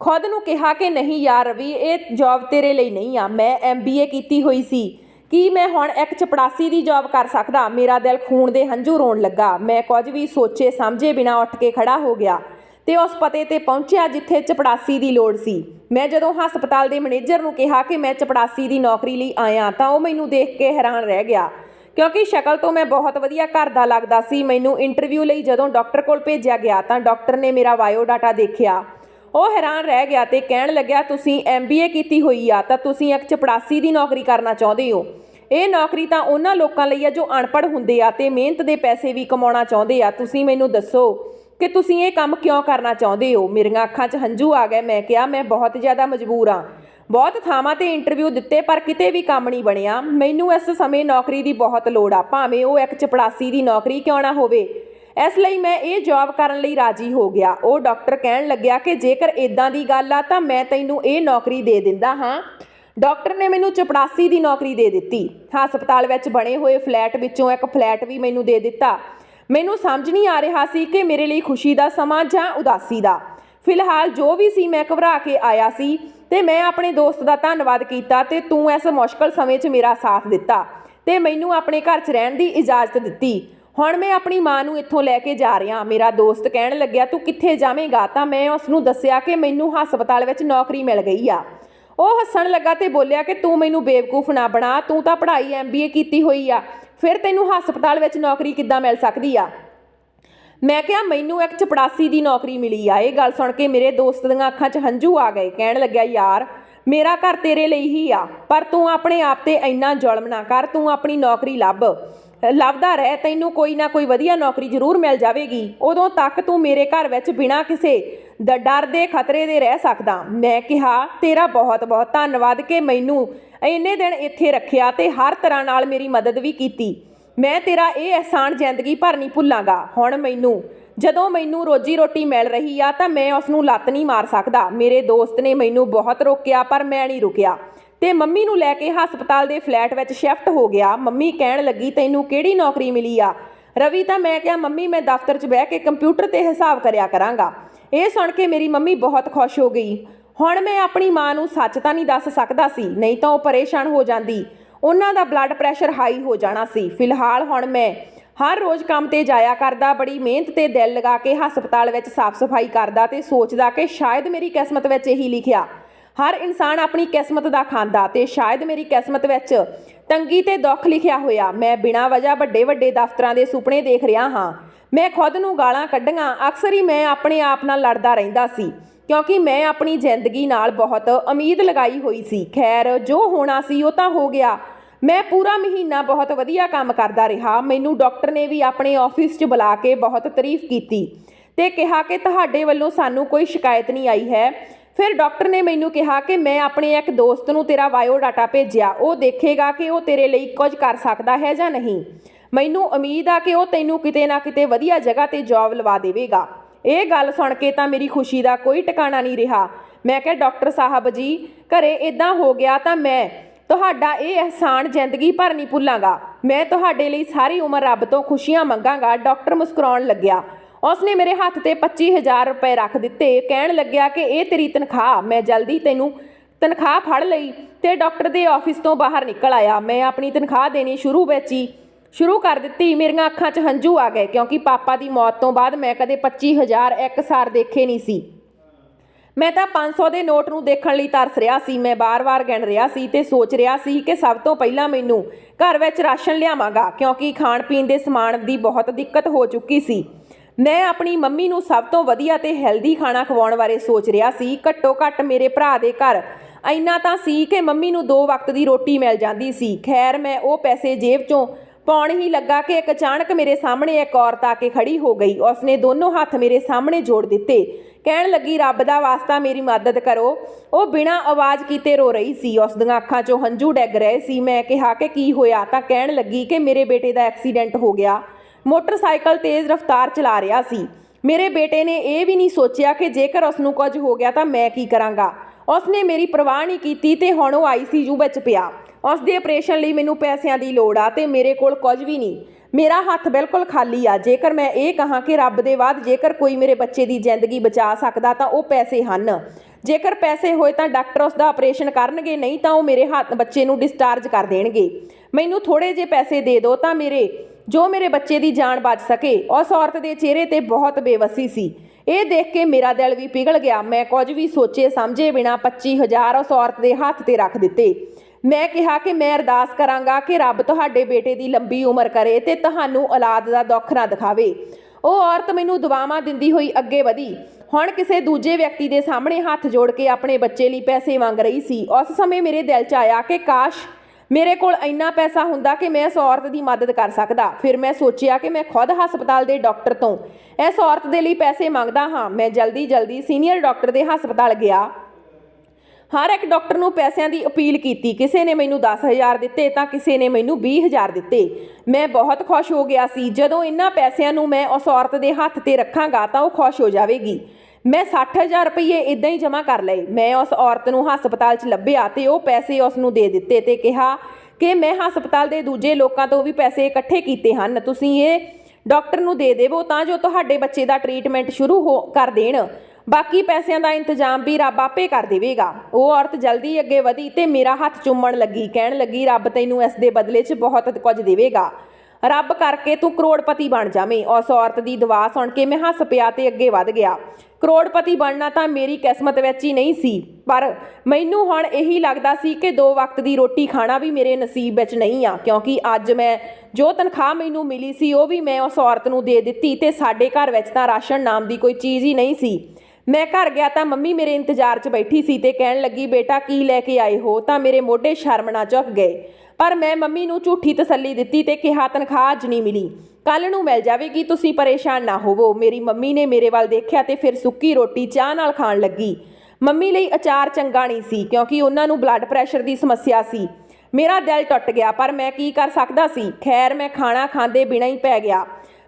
ਖੁਦ ਨੂੰ ਕਿਹਾ ਕਿ ਨਹੀਂ ਯਾਰ ਰਵੀ, ਇਹ ਜੌਬ ਤੇਰੇ ਲਈ ਨਹੀਂ ਆ। ਮੈਂ ਐਮਬੀਏ ਕੀਤੀ ਹੋਈ ਸੀ। ਕੀ ਮੈਂ ਹੁਣ ਇੱਕ ਚਪੜਾਸੀ ਦੀ ਜੌਬ ਕਰ ਸਕਦਾ? ਮੇਰਾ ਦਿਲ ਖੂਨ ਦੇ ਹੰਝੂ ਰੋਣ ਲੱਗਾ। ਮੈਂ ਕੁਝ ਵੀ ਸੋਚੇ ਸਮਝੇ ਬਿਨਾਂ ਉੱਠ ਕੇ ਖੜਾ ਹੋ ਗਿਆ ਤੇ ਉਸ ਪਤੇ ਤੇ ਪਹੁੰਚਿਆ ਜਿੱਥੇ ਚਪੜਾਸੀ ਦੀ ਲੋੜ ਸੀ। ਮੈਂ ਜਦੋਂ ਹਸਪਤਾਲ ਦੇ ਮੈਨੇਜਰ ਨੂੰ ਕਿਹਾ ਕਿ ਮੈਂ ਚਪੜਾਸੀ ਦੀ ਨੌਕਰੀ ਲਈ ਆਇਆ, ਤਾਂ ਉਹ ਮੈਨੂੰ ਦੇਖ ਕੇ ਹੈਰਾਨ ਰਹਿ ਗਿਆ। ਕਿਉਂਕਿ ਸ਼ਕਲ ਤੋਂ ਮੈਂ ਬਹੁਤ ਵਧੀਆ ਘਰ ਦਾ ਲੱਗਦਾ ਸੀ। ਮੈਨੂੰ ਇੰਟਰਵਿਊ ਲਈ ਜਦੋਂ ਡਾਕਟਰ ਕੋਲ ਭੇਜਿਆ ਗਿਆ, ਤਾਂ ਡਾਕਟਰ ਨੇ ਮੇਰਾ ਬਾਇਓ ਡਾਟਾ ਦੇਖਿਆ। ਉਹ ਹੈਰਾਨ ਰਹਿ ਗਿਆ ਤੇ ਕਹਿਣ ਲੱਗਿਆ, ਤੁਸੀਂ ਐਮਬੀਏ ਕੀਤੀ ਹੋਈ ਆ, ਤਾਂ ਤੁਸੀਂ ਇੱਕ ਚਪੜਾਸੀ ਦੀ ਨੌਕਰੀ ਕਰਨਾ ਚਾਹੁੰਦੇ ਹੋ। ਇਹ ਨੌਕਰੀ ਤਾਂ ਉਹਨਾਂ ਲੋਕਾਂ ਲਈ ਆ ਜੋ ਅਨਪੜ੍ਹ ਹੁੰਦੇ ਆ ਤੇ ਮਿਹਨਤ ਦੇ ਪੈਸੇ ਵੀ ਕਮਾਉਣਾ ਚਾਹੁੰਦੇ ਆ। ਤੁਸੀਂ ਮੈਨੂੰ ਦੱਸੋ ਕਿ ਤੁਸੀਂ ਇਹ ਕੰਮ ਕਿਉਂ ਕਰਨਾ ਚਾਹੁੰਦੇ ਹੋ? ਮੇਰੀਆਂ ਅੱਖਾਂ 'ਚ ਹੰਝੂ ਆ ਗਏ। ਮੈਂ ਕਿਹਾ, ਮੈਂ ਬਹੁਤ ਜ਼ਿਆਦਾ ਮਜਬੂਰ ਆ। ਬਹੁਤ ਥਾਵਾਂ ਤੇ ਇੰਟਰਵਿਊ ਦਿੱਤੇ, ਪਰ ਕਿਤੇ ਵੀ ਕੰਮ ਨਹੀਂ ਬਣਿਆ। ਮੈਨੂੰ ਇਸ ਸਮੇਂ ਨੌਕਰੀ ਦੀ ਬਹੁਤ ਲੋੜ ਆ। ਭਾਵੇਂ ਉਹ ਇੱਕ ਚਪੜਾਸੀ ਦੀ ਨੌਕਰੀ ਕਿਉਂ ਨਾ ਹੋਵੇ। ਇਸ ਲਈ ਮੈਂ ਇਹ ਜੌਬ ਕਰਨ ਲਈ ਰਾਜੀ ਹੋ ਗਿਆ। ਉਹ ਡਾਕਟਰ ਕਹਿਣ ਲੱਗਿਆ ਕਿ ਜੇਕਰ ਇਦਾਂ ਦੀ ਗੱਲ ਆ ਤਾਂ ਮੈਂ ਤੈਨੂੰ ਇਹ ਨੌਕਰੀ ਦੇ ਦਿੰਦਾ ਹਾਂ। ਡਾਕਟਰ ਨੇ ਮੈਨੂੰ ਚਪੜਾਸੀ ਦੀ ਨੌਕਰੀ ਦੇ ਦਿੱਤੀ। ਹਸਪਤਾਲ ਵਿੱਚ ਬਣੇ ਹੋਏ ਫਲੈਟ ਵਿੱਚੋਂ ਇੱਕ ਫਲੈਟ ਵੀ ਮੈਨੂੰ ਦੇ ਦਿੱਤਾ। ਮੈਨੂੰ ਸਮਝ ਨਹੀਂ ਆ ਰਿਹਾ ਸੀ ਕਿ ਮੇਰੇ ਲਈ ਖੁਸ਼ੀ ਦਾ ਸਮਾਂ ਜਾਂ ਉਦਾਸੀ ਦਾ। ਫਿਲਹਾਲ ਜੋ ਵੀ ਸੀ ਮੈਂ ਘਬਰਾ ਕੇ ਆਇਆ ਸੀ ਤੇ ਮੈਂ ਆਪਣੇ ਦੋਸਤ ਦਾ ਧੰਨਵਾਦ ਕੀਤਾ ਤੇ ਤੂੰ ਇਸ ਮੁਸ਼ਕਲ ਸਮੇਂ 'ਚ ਮੇਰਾ ਸਾਥ ਦਿੱਤਾ ਤੇ ਮੈਨੂੰ ਆਪਣੇ ਘਰ 'ਚ ਰਹਿਣ ਦੀ ਇਜਾਜ਼ਤ ਦਿੱਤੀ। ਹੁਣ ਮੈਂ ਆਪਣੀ ਮਾਂ ਨੂੰ ਇੱਥੋਂ ਲੈ ਕੇ ਜਾ ਰਿਹਾ ਮੇਰਾ ਦੋਸਤ ਕਹਿਣ ਲੱਗਿਆ, ਤੂੰ ਕਿੱਥੇ ਜਾਵੇਂਗਾ? ਤਾਂ ਮੈਂ ਉਸ ਨੂੰ ਦੱਸਿਆ ਕਿ ਮੈਨੂੰ ਹਸਪਤਾਲ ਵਿੱਚ ਨੌਕਰੀ ਮਿਲ ਗਈ ਆ। ਉਹ ਹੱਸਣ ਲੱਗਾ ਤੇ ਬੋਲਿਆ ਕਿ, ਤੂੰ ਮੈਨੂੰ ਬੇਵਕੂਫ ਨਾ ਬਣਾ, ਤੂੰ ਤਾਂ ਪੜ੍ਹਾਈ ਐਮਬੀਏ ਕੀਤੀ ਹੋਈ ਆ। ਫਿਰ ਤੈਨੂੰ ਹਸਪਤਾਲ ਵਿੱਚ ਨੌਕਰੀ ਕਿੱਦਾਂ ਮਿਲ ਸਕਦੀ ਆ? ਮੈਂ ਕਿਹਾ, ਮੈਨੂੰ ਇੱਕ ਚਪੜਾਸੀ ਦੀ ਨੌਕਰੀ ਮਿਲੀ ਆ। ਇਹ ਗੱਲ ਸੁਣ ਕੇ ਮੇਰੇ ਦੋਸਤ ਦੀਆਂ ਅੱਖਾਂ 'ਚ ਹੰਝੂ ਆ ਗਏ। ਕਹਿਣ ਲੱਗਿਆ, ਯਾਰ, ਮੇਰਾ ਘਰ ਤੇਰੇ ਲਈ ਹੀ ਆ, ਪਰ ਤੂੰ ਆਪਣੇ ਆਪ ਤੇ ਇੰਨਾ ਜ਼ੁਲਮ ਨਾ ਕਰ, ਤੂੰ ਆਪਣੀ ਨੌਕਰੀ ਲੱਭ। ਲੱਭਦਾ ਰਹਿ, ਤੈਨੂੰ ਕੋਈ ਨਾ ਕੋਈ ਵਧੀਆ ਨੌਕਰੀ ਜ਼ਰੂਰ ਮਿਲ ਜਾਵੇਗੀ। ਉਦੋਂ ਤੱਕ ਤੂੰ ਮੇਰੇ ਘਰ ਵਿੱਚ ਬਿਨਾਂ ਕਿਸੇ ਡਰ ਦੇ ਖਤਰੇ ਦੇ ਰਹਿ ਸਕਦਾ। ਮੈਂ ਕਿਹਾ, ਤੇਰਾ ਬਹੁਤ ਬਹੁਤ ਧੰਨਵਾਦ ਕਿ ਮੈਨੂੰ ਇੰਨੇ ਦਿਨ ਇੱਥੇ ਰੱਖਿਆ ਤੇ ਹਰ ਤਰ੍ਹਾਂ ਨਾਲ ਮੇਰੀ ਮਦਦ ਵੀ ਕੀਤੀ। ਮੈਂ ਤੇਰਾ ਇਹ ਅਹਿਸਾਨ ਜ਼ਿੰਦਗੀ ਭਰ ਨਹੀਂ ਭੁੱਲਾਂਗਾ। ਹੁਣ ਮੈਨੂੰ, ਜਦੋਂ ਮੈਨੂੰ ਰੋਜੀ ਰੋਟੀ ਮਿਲ ਰਹੀ ਆ ਤਾਂ ਮੈਂ ਉਸ ਨੂੰ ਲੱਤ ਨਹੀਂ ਮਾਰ ਸਕਦਾ। ਮੇਰੇ ਦੋਸਤ ਨੇ ਮੈਨੂੰ ਬਹੁਤ ਰੋਕਿਆ, ਪਰ ਮੈਂ ਨਹੀਂ ਰੁਕਿਆ। ਤੇ ਮੰਮੀ ਨੂੰ ਲੈ ਕੇ ਹਸਪਤਾਲ ਦੇ ਫਲੈਟ ਵਿੱਚ ਸ਼ਿਫਟ ਹੋ ਗਿਆ। ਮੰਮੀ ਕਹਿਣ ਲੱਗੀ, ਤੈਨੂੰ ਕਿਹੜੀ ਨੌਕਰੀ ਮਿਲੀ ਆ? ਰਵੀ ਤਾਂ ਮੈਂ ਕਿਹਾ, ਮੰਮੀ, ਮੈਂ ਦਫ਼ਤਰ 'ਚ ਬਹਿ ਕੇ ਕੰਪਿਊਟਰ ਤੇ ਹਿਸਾਬ ਕਰਿਆ ਕਰਾਂਗਾ। ਇਹ ਸੁਣ ਕੇ ਮੇਰੀ ਮੰਮੀ ਬਹੁਤ ਖੁਸ਼ ਹੋ ਗਈ। ਹੁਣ ਮੈਂ ਆਪਣੀ ਮਾਂ ਨੂੰ ਸੱਚ ਤਾਂ ਨਹੀਂ ਦੱਸ ਸਕਦਾ ਸੀ, ਨਹੀਂ ਤਾਂ ਉਹ ਪਰੇਸ਼ਾਨ ਹੋ ਜਾਂਦੀ। ਉਹਨਾਂ ਦਾ ਬਲੱਡ ਪ੍ਰੈਸ਼ਰ ਹਾਈ ਹੋ ਜਾਣਾ ਸੀ। ਫਿਲਹਾਲ ਹੁਣ ਮੈਂ ਹਰ ਰੋਜ਼ ਕੰਮ ਤੇ ਜਾਇਆ ਕਰਦਾ, ਬੜੀ ਮਿਹਨਤ ਤੇ ਦਿਲ ਲਗਾ ਕੇ ਹਸਪਤਾਲ ਵਿੱਚ ਸਾਫ਼ ਸਫ਼ਾਈ ਕਰਦਾ ਤੇ ਸੋਚਦਾ ਕਿ ਸ਼ਾਇਦ ਮੇਰੀ ਕਿਸਮਤ ਵਿੱਚ ਇਹੀ ਲਿਖਿਆ। ਹਰ ਇਨਸਾਨ ਆਪਣੀ ਕਿਸਮਤ ਦਾ ਖਾਂਦਾ ਤੇ ਸ਼ਾਇਦ ਮੇਰੀ ਕਿਸਮਤ ਵਿੱਚ ਤੰਗੀ ਤੇ ਦੁੱਖ ਲਿਖਿਆ ਹੋਇਆ। ਮੈਂ ਬਿਨਾਂ ਵਜ੍ਹਾ ਵੱਡੇ ਵੱਡੇ ਦਫ਼ਤਰਾਂ ਦੇ ਸੁਪਨੇ ਦੇਖ ਰਿਹਾ ਹਾਂ। ਮੈਂ ਖੁਦ ਨੂੰ ਗਾਲਾਂ ਕੱਢੀਆਂ। ਅਕਸਰ ਹੀ ਮੈਂ ਆਪਣੇ ਆਪ ਨਾਲ ਲੜਦਾ ਰਹਿੰਦਾ ਸੀ, ਕਿਉਂਕਿ ਮੈਂ ਆਪਣੀ ਜ਼ਿੰਦਗੀ ਨਾਲ ਬਹੁਤ ਉਮੀਦ ਲਗਾਈ ਹੋਈ ਸੀ। ਖੈਰ, ਜੋ ਹੋਣਾ ਸੀ ਉਹ ਤਾਂ ਹੋ ਗਿਆ। ਮੈਂ ਪੂਰਾ ਮਹੀਨਾ ਬਹੁਤ ਵਧੀਆ ਕੰਮ ਕਰਦਾ ਰਿਹਾ। ਮੈਨੂੰ ਡਾਕਟਰ ਨੇ ਵੀ ਆਪਣੇ ਆਫਿਸ 'ਚ ਬੁਲਾ ਕੇ ਬਹੁਤ ਤਾਰੀਫ ਕੀਤੀ ਤੇ ਕਿਹਾ ਕਿ ਤੁਹਾਡੇ ਵੱਲੋਂ ਸਾਨੂੰ ਕੋਈ ਸ਼ਿਕਾਇਤ ਨਹੀਂ ਆਈ ਹੈ। ਫਿਰ ਡਾਕਟਰ ਨੇ ਮੈਨੂੰ ਕਿਹਾ ਕਿ ਮੈਂ ਆਪਣੇ ਇੱਕ ਦੋਸਤ ਨੂੰ ਤੇਰਾ ਬਾਇਓਡਾਟਾ ਭੇਜਿਆ। ਉਹ ਦੇਖੇਗਾ ਕਿ ਉਹ ਤੇਰੇ ਲਈ ਕੁਝ ਕਰ ਸਕਦਾ ਹੈ ਜਾਂ ਨਹੀਂ। ਮੈਨੂੰ ਉਮੀਦ ਆ ਕਿ ਉਹ ਤੈਨੂੰ ਕਿਤੇ ਨਾ ਕਿਤੇ ਵਧੀਆ ਜਗ੍ਹਾ ਤੇ ਜੌਬ ਲਵਾ ਦੇਵੇਗਾ। ਇਹ ਗੱਲ ਸੁਣ ਕੇ ਤਾਂ ਮੇਰੀ ਖੁਸ਼ੀ ਦਾ ਕੋਈ ਟਿਕਾਣਾ ਨਹੀਂ ਰਿਹਾ। ਮੈਂ ਕਿਹਾ, ਡਾਕਟਰ ਸਾਹਿਬ ਜੀ, ਘਰੇ ਇਦਾਂ ਹੋ ਗਿਆ ਤਾਂ ਮੈਂ ਤੁਹਾਡਾ ਇਹ ਅਹਿਸਾਨ ਜ਼ਿੰਦਗੀ ਭਰ ਨਹੀਂ ਭੁੱਲਾਂਗਾ। ਮੈਂ ਤੁਹਾਡੇ ਲਈ ਸਾਰੀ ਉਮਰ ਰੱਬ ਤੋਂ ਖੁਸ਼ੀਆਂ ਮੰਗਾਂਗਾ। ਡਾਕਟਰ ਮੁਸਕਰਾਉਣ ਲੱਗਿਆ। ਉਸਨੇ ਮੇਰੇ ਹੱਥ ਤੇ 25000 ਰੁਪਏ ਰੱਖ ਦਿੱਤੇ। ਕਹਿਣ ਲੱਗਿਆ ਕਿ ਇਹ ਤੇਰੀ ਤਨਖਾਹ। ਮੈਂ ਜਲਦੀ ਤੈਨੂੰ ਤਨਖਾਹ ਫੜ ਲਈ ਤੇ ਡਾਕਟਰ ਦੇ ਆਫਿਸ ਤੋਂ ਬਾਹਰ ਨਿਕਲ ਆਇਆ। ਮੈਂ ਆਪਣੀ ਤਨਖਾਹ ਦੇਣੀ ਸ਼ੁਰੂ ਵਿੱਚ। ਹੀ ਸ਼ੁਰੂ ਕਰ ਦਿੱਤੀ। ਮੇਰੀਆਂ ਅੱਖਾਂ 'ਚ ਹੰਝੂ ਆ ਗਏ ਕਿਉਂਕਿ ਪਾਪਾ ਦੀ ਮੌਤ ਤੋਂ ਬਾਅਦ ਮੈਂ ਕਦੇ 25000 ਇੱਕ ਸਾਰ ਦੇਖੇ ਨਹੀਂ ਸੀ। ਮੈਂ ਤਾਂ 500 ਦੇ ਨੋਟ ਨੂੰ ਦੇਖਣ ਲਈ ਤਰਸ ਰਿਹਾ ਸੀ। ਮੈਂ ਬਾਰ-ਬਾਰ ਗਿਣ ਰਿਹਾ ਸੀ ਤੇ ਸੋਚ ਰਿਹਾ ਸੀ ਕਿ ਸਭ ਤੋਂ ਪਹਿਲਾਂ ਮੈਨੂੰ ਘਰ ਵਿੱਚ ਰਾਸ਼ਨ ਲਿਆਵਾਂਗਾ ਕਿਉਂਕਿ ਖਾਣ ਪੀਣ ਦੇ ਸਮਾਨ ਦੀ ਬਹੁਤ ਦਿੱਕਤ ਹੋ ਚੁੱਕੀ ਸੀ। ਮੈਂ ਆਪਣੀ ਮੰਮੀ ਨੂੰ ਸਭ ਤੋਂ ਵਧੀਆ ਤੇ ਹੈਲਦੀ ਖਾਣਾ ਖਵਾਉਣ ਬਾਰੇ ਸੋਚ ਰਿਹਾ ਸੀ। ਘੱਟੋ ਘੱਟ ਮੇਰੇ ਭਰਾ ਦੇ ਘਰ। ਇੰਨਾ ਤਾਂ ਸੀ ਕਿ ਮੰਮੀ ਨੂੰ ਦੋ ਵਕਤ ਦੀ ਰੋਟੀ ਮਿਲ ਜਾਂਦੀ ਸੀ। ਖੈਰ, ਮੈਂ ਉਹ ਪੈਸੇ ਜੇਬ 'ਚੋਂ ਪਾਉਣ ਹੀ ਲੱਗਾ ਕਿ ਇੱਕ ਅਚਾਨਕ ਮੇਰੇ ਸਾਹਮਣੇ ਇੱਕ ਔਰਤ ਆ ਕੇ ਖੜੀ ਹੋ ਗਈ। ਉਸਨੇ ਦੋਨੋਂ ਹੱਥ ਮੇਰੇ ਸਾਹਮਣੇ ਜੋੜ ਦਿੱਤੇ। ਕਹਿਣ ਲੱਗੀ, ਰੱਬ ਦਾ ਵਾਸਤਾ, ਮੇਰੀ ਮਦਦ ਕਰੋ। ਉਹ ਬਿਨਾਂ ਆਵਾਜ਼ ਕੀਤੇ ਰੋ ਰਹੀ ਸੀ। ਉਸ ਦੀਆਂ ਅੱਖਾਂ 'ਚੋਂ ਹੰਝੂ ਡਿੱਗ ਰਹੇ ਸੀ। ਮੈਂ ਕਿਹਾ, ਕਿ ਕੀ ਹੋਇਆ? ਤਾਂ ਕਹਿਣ ਲੱਗੀ ਕਿ ਮੇਰੇ ਬੇਟੇ ਦਾ ਐਕਸੀਡੈਂਟ ਹੋ ਗਿਆ। ਮੋਟਰਸਾਈਕਲ ਤੇਜ਼ ਰਫ਼ਤਾਰ ਚਲਾ ਰਿਹਾ ਸੀ। ਮੇਰੇ ਬੇਟੇ ਨੇ ਇਹ ਵੀ ਨਹੀਂ ਸੋਚਿਆ ਕਿ ਜੇਕਰ ਉਸ ਨੂੰ ਕੁਝ ਹੋ ਗਿਆ ਤਾਂ ਮੈਂ ਕੀ ਕਰਾਂਗਾ। ਉਸਨੇ ਮੇਰੀ ਪਰਵਾਹ ਨਹੀਂ ਕੀਤੀ ਤੇ ਹੁਣ ਉਹ ਆਈਸੀਯੂ ਵਿੱਚ ਪਿਆ। ਉਸ ਦੇ ਆਪਰੇਸ਼ਨ ਲਈ ਮੈਨੂੰ ਪੈਸਿਆਂ ਦੀ ਲੋੜ ਆ ਤੇ ਮੇਰੇ ਕੋਲ ਕੁਝ ਵੀ ਨਹੀਂ। ਮੇਰਾ ਹੱਥ ਬਿਲਕੁਲ ਖਾਲੀ ਆ। ਜੇਕਰ ਮੈਂ ਇਹ ਕਹਾਂ ਕਿ ਰੱਬ ਦੇ ਬਾਅਦ ਜੇਕਰ ਕੋਈ ਮੇਰੇ ਬੱਚੇ ਦੀ ਜ਼ਿੰਦਗੀ ਬਚਾ ਸਕਦਾ ਤਾਂ ਉਹ ਪੈਸੇ ਹਨ। ਜੇਕਰ ਪੈਸੇ ਹੋਏ ਤਾਂ ਡਾਕਟਰ ਉਸ ਦਾ ਆਪਰੇਸ਼ਨ ਕਰਨਗੇ, ਨਹੀਂ ਤਾਂ ਉਹ ਮੇਰੇ ਹੱਥ ਬੱਚੇ ਨੂੰ ਡਿਸਚਾਰਜ ਕਰ ਦੇਣਗੇ। ਮੈਨੂੰ ਥੋੜੇ ਜਿਹੇ ਪੈਸੇ ਦੇ ਦਿਓ ਤਾਂ ਮੇਰੇ ਜੋ ਮੇਰੇ ਬੱਚੇ ਦੀ ਜਾਨ ਬਚ ਸਕੇ। ਉਸ ਔਰਤ ਦੇ ਚਿਹਰੇ ਤੇ ਬਹੁਤ ਬੇਵਸੀ ਸੀ। ਇਹ ਦੇਖ ਕੇ ਮੇਰਾ ਦਿਲ ਵੀ ਪਿਘਲ ਗਿਆ। ਮੈਂ ਕੁਝ ਵੀ ਸੋਚੇ ਸਮਝੇ ਬਿਨਾ 25000 ਉਸ ਔਰਤ ਦੇ ਹੱਥ ਤੇ ਰੱਖ ਦਿੱਤੇ। ਮੈਂ ਕਿਹਾ ਕਿ ਮੈਂ ਅਰਦਾਸ ਕਰਾਂਗਾ ਕਿ ਰੱਬ ਤੁਹਾਡੇ ਬੇਟੇ ਦੀ ਲੰਬੀ ਉਮਰ ਕਰੇ ਤੇ ਤੁਹਾਨੂੰ ਔਲਾਦ ਦਾ ਦੁੱਖ ਨਾ ਦਿਖਾਵੇ। ਉਹ ਔਰਤ ਮੈਨੂੰ ਦੁਆਵਾਂ ਦਿੰਦੀ ਹੋਈ ਅੱਗੇ ਵਧੀ। ਹੁਣ ਕਿਸੇ ਦੂਜੇ ਵਿਅਕਤੀ ਦੇ ਸਾਹਮਣੇ ਹੱਥ ਜੋੜ ਕੇ ਆਪਣੇ ਬੱਚੇ ਲਈ ਪੈਸੇ ਮੰਗ ਰਹੀ ਸੀ। ਉਸ ਸਮੇਂ ਮੇਰੇ ਦਿਲ 'ਚ ਆਇਆ ਕਿ ਕਾਸ਼ ਮੇਰੇ ਕੋਲ ਇੰਨਾ ਪੈਸਾ ਹੁੰਦਾ ਕਿ ਮੈਂ ਇਸ ਔਰਤ ਦੀ ਮਦਦ ਕਰ ਸਕਦਾ। ਫਿਰ ਮੈਂ ਸੋਚਿਆ ਕਿ ਮੈਂ ਖੁਦ ਹਸਪਤਾਲ ਦੇ ਡਾਕਟਰ ਤੋਂ ਇਸ ਔਰਤ ਦੇ ਲਈ ਪੈਸੇ ਮੰਗਦਾ ਹਾਂ। ਮੈਂ ਜਲਦੀ ਜਲਦੀ ਸੀਨੀਅਰ ਡਾਕਟਰ ਦੇ ਹਸਪਤਾਲ ਗਿਆ। ਹਰ ਇੱਕ ਡਾਕਟਰ ਨੂੰ ਪੈਸਿਆਂ ਦੀ ਅਪੀਲ ਕੀਤੀ। ਕਿਸੇ ਨੇ ਮੈਨੂੰ 10000 ਦਿੱਤੇ ਤਾਂ ਕਿਸੇ ਨੇ ਮੈਨੂੰ 20000 ਦਿੱਤੇ। ਮੈਂ ਬਹੁਤ ਖੁਸ਼ ਹੋ ਗਿਆ ਸੀ। ਜਦੋਂ ਇਹਨਾਂ ਪੈਸਿਆਂ ਨੂੰ ਮੈਂ ਉਸ ਔਰਤ ਦੇ ਹੱਥ ਤੇ ਰੱਖਾਂਗਾ ਤਾਂ ਉਹ ਖੁਸ਼ ਹੋ ਜਾਵੇਗੀ। ਮੈਂ 60000 ਰੁਪਏ ਇਦਾਂ ਹੀ ਜਮ੍ਹਾਂ ਕਰ ਲਏ। ਮੈਂ ਉਸ ਔਰਤ ਨੂੰ ਹਸਪਤਾਲ 'ਚ ਲੱਭਿਆ ਤੇ ਉਹ ਪੈਸੇ ਉਸ ਨੂੰ ਦੇ ਦਿੱਤੇ ਤੇ ਕਿਹਾ ਕਿ ਮੈਂ ਹਸਪਤਾਲ ਦੇ ਦੂਜੇ ਲੋਕਾਂ ਤੋਂ ਵੀ ਪੈਸੇ ਇਕੱਠੇ ਕੀਤੇ ਹਨ। ਤੁਸੀਂ ਇਹ ਡਾਕਟਰ ਨੂੰ ਦੇ ਦੇਵੋ ਤਾਂ ਜੋ ਤੁਹਾਡੇ ਬੱਚੇ ਦਾ ਟ੍ਰੀਟਮੈਂਟ ਸ਼ੁਰੂ ਹੋ ਕਰ ਦੇਣ। ਬਾਕੀ ਪੈਸਿਆਂ ਦਾ ਇੰਤਜ਼ਾਮ ਵੀ ਰੱਬ ਆਪੇ ਕਰ ਦੇਵੇਗਾ। ਉਹ ਔਰਤ ਜਲਦੀ ਅੱਗੇ ਵਧੀ ਤੇ ਮੇਰਾ ਹੱਥ ਚੁੰਮਣ ਲੱਗੀ। ਕਹਿਣ ਲੱਗੀ, ਰੱਬ ਤੈਨੂੰ ਇਸ ਦੇ ਬਦਲੇ 'ਚ ਬਹੁਤ ਕੁਝ ਦੇਵੇਗਾ। ਰੱਬ ਕਰਕੇ ਤੂੰ ਕਰੋੜਪਤੀ ਬਣ ਜਾਵੇਂ। ਉਸ ਔਰਤ ਦੀ ਦੁਆ ਸੁਣ ਕੇ ਮੈਂ ਹੱਸ ਪਿਆ ਤੇ ਅੱਗੇ ਵੱਧ ਗਿਆ। ਕਰੋੜਪਤੀ ਬਣਨਾ ਤਾਂ ਮੇਰੀ ਕਿਸਮਤ ਵਿੱਚ ਹੀ ਨਹੀਂ ਸੀ, ਪਰ ਮੈਨੂੰ ਹੁਣ ਇਹੀ ਲੱਗਦਾ ਸੀ ਕਿ ਦੋ ਵਕਤ ਦੀ ਰੋਟੀ ਖਾਣਾ ਵੀ ਮੇਰੇ ਨਸੀਬ ਵਿੱਚ ਨਹੀਂ ਆ, ਕਿਉਂਕਿ ਅੱਜ ਮੈਂ ਜੋ ਤਨਖਾਹ ਮੈਨੂੰ ਮਿਲੀ ਸੀ, ਉਹ ਵੀ ਮੈਂ ਉਸ ਔਰਤ ਨੂੰ ਦੇ ਦਿੱਤੀ ਤੇ ਸਾਡੇ ਘਰ ਵਿੱਚ ਤਾਂ ਰਾਸ਼ਨ ਨਾਮ ਦੀ ਕੋਈ ਚੀਜ਼ ਹੀ ਨਹੀਂ ਸੀ। ਮੈਂ ਘਰ ਗਿਆ ਤਾਂ ਮੰਮੀ ਮੇਰੇ ਇੰਤਜ਼ਾਰ 'ਚ ਬੈਠੀ ਸੀ ਤੇ ਕਹਿਣ ਲੱਗੀ, ਬੇਟਾ, ਕੀ ਲੈ ਕੇ ਆਏ ਹੋ? ਤਾਂ ਮੇਰੇ ਮੋਢੇ ਸ਼ਰਮ ਨਾਲ ਝੁਕ ਗਏ। ਪਰ ਮੈਂ ਮੰਮੀ ਨੂੰ ਝੂਠੀ ਤਸੱਲੀ ਦਿੱਤੀ ਤੇ ਕਿਹਾ ਤਨਖਾਹ ਅੱਜ ਨਹੀਂ ਮਿਲੀ। ਕੱਲ ਨੂੰ ਮਿਲ ਜਾਵੇਗੀ, ਤੁਸੀਂ ਪਰੇਸ਼ਾਨ ਨਾ ਹੋਵੋ। ਮੇਰੀ ਮੰਮੀ ਨੇ ਮੇਰੇ ਵੱਲ ਦੇਖਿਆ ਤੇ ਫਿਰ ਸੁੱਕੀ ਰੋਟੀ ਚਾਹ ਨਾਲ ਖਾਣ ਲੱਗੀ। ਮੰਮੀ ਲਈ ਅਚਾਰ ਚੰਗਾ ਨਹੀਂ ਸੀ, ਕਿਉਂਕਿ ਉਹਨਾਂ ਨੂੰ ਬਲੱਡ ਪ੍ਰੈਸ਼ਰ ਦੀ ਸਮੱਸਿਆ ਸੀ। ਮੇਰਾ ਦਿਲ ਟੁੱਟ ਗਿਆ, ਪਰ ਮੈਂ ਕੀ ਕਰ ਸਕਦਾ ਸੀ? ਖੈਰ, ਮੈਂ ਖਾਣਾ ਖਾਂਦੇ ਬਿਨਾਂ ਹੀ ਪੈ ਗਿਆ।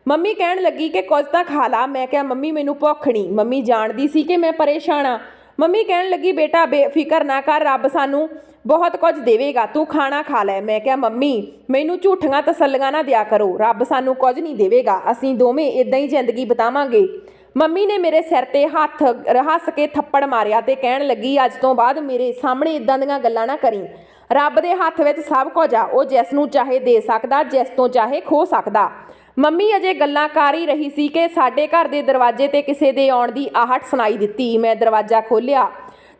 ਮੰਮੀ ਕਹਿਣ ਲੱਗੀ ਕਿ ਕੁਝ ਤਾਂ ਖਾ ਲਾ। ਮੈਂ ਕਿਹਾ, ਮੰਮੀ, ਮੈਨੂੰ ਭੁੱਖ ਨਹੀਂ। ਮੰਮੀ ਜਾਣਦੀ ਸੀ ਕਿ ਮੈਂ ਪਰੇਸ਼ਾਨ ਆ ਮੰਮੀ ਕਹਿਣ ਲੱਗੀ, ਬੇਟਾ, ਬੇਫਿਕਰ ਨਾ ਕਰ, ਰੱਬ ਸਾਨੂੰ ਬਹੁਤ ਕੁਝ ਦੇਵੇਗਾ, ਤੂੰ ਖਾਣਾ ਖਾ ਲੈ। ਮੈਂ ਕਿਹਾ, ਮੰਮੀ, ਮੈਨੂੰ ਝੂਠੀਆਂ ਤਸੱਲੀਆਂ ਨਾ ਦਿਆ ਕਰੋ। ਰੱਬ ਸਾਨੂੰ ਕੁਝ ਨਹੀਂ ਦੇਵੇਗਾ। ਅਸੀਂ ਦੋਵੇਂ ਇਦਾਂ ਹੀ ਜ਼ਿੰਦਗੀ ਬਿਤਾਵਾਂਗੇ। ਮੰਮੀ ਨੇ ਮੇਰੇ ਸਿਰ ਤੇ ਹੱਥ ਹੱਸ ਕੇ ਥੱਪੜ ਮਾਰਿਆ ਤੇ ਕਹਿਣ ਲੱਗੀ, ਅੱਜ ਤੋਂ ਬਾਅਦ ਮੇਰੇ ਸਾਹਮਣੇ ਇਦਾਂ ਦੀਆਂ ਗੱਲਾਂ ਨਾ ਕਰੀ। ਰੱਬ ਦੇ ਹੱਥ ਵਿੱਚ ਸਭ ਕੁਝ ਆ। ਉਹ ਜਿਸ ਨੂੰ ਚਾਹੇ ਦੇ ਸਕਦਾ, ਜਿਸ ਤੋਂ ਚਾਹੇ ਖੋ ਸਕਦਾ। ਮੰਮੀ ਅਜੇ ਗੱਲਾਂ ਕਰ ਹੀ ਰਹੀ ਸੀ ਕਿ ਸਾਡੇ ਘਰ ਦੇ ਦਰਵਾਜ਼ੇ ਤੇ ਕਿਸੇ ਦੇ ਆਉਣ ਦੀ ਆਹਟ ਸੁਣਾਈ ਦਿੱਤੀ। ਮੈਂ ਦਰਵਾਜ਼ਾ ਖੋਲ੍ਹਿਆ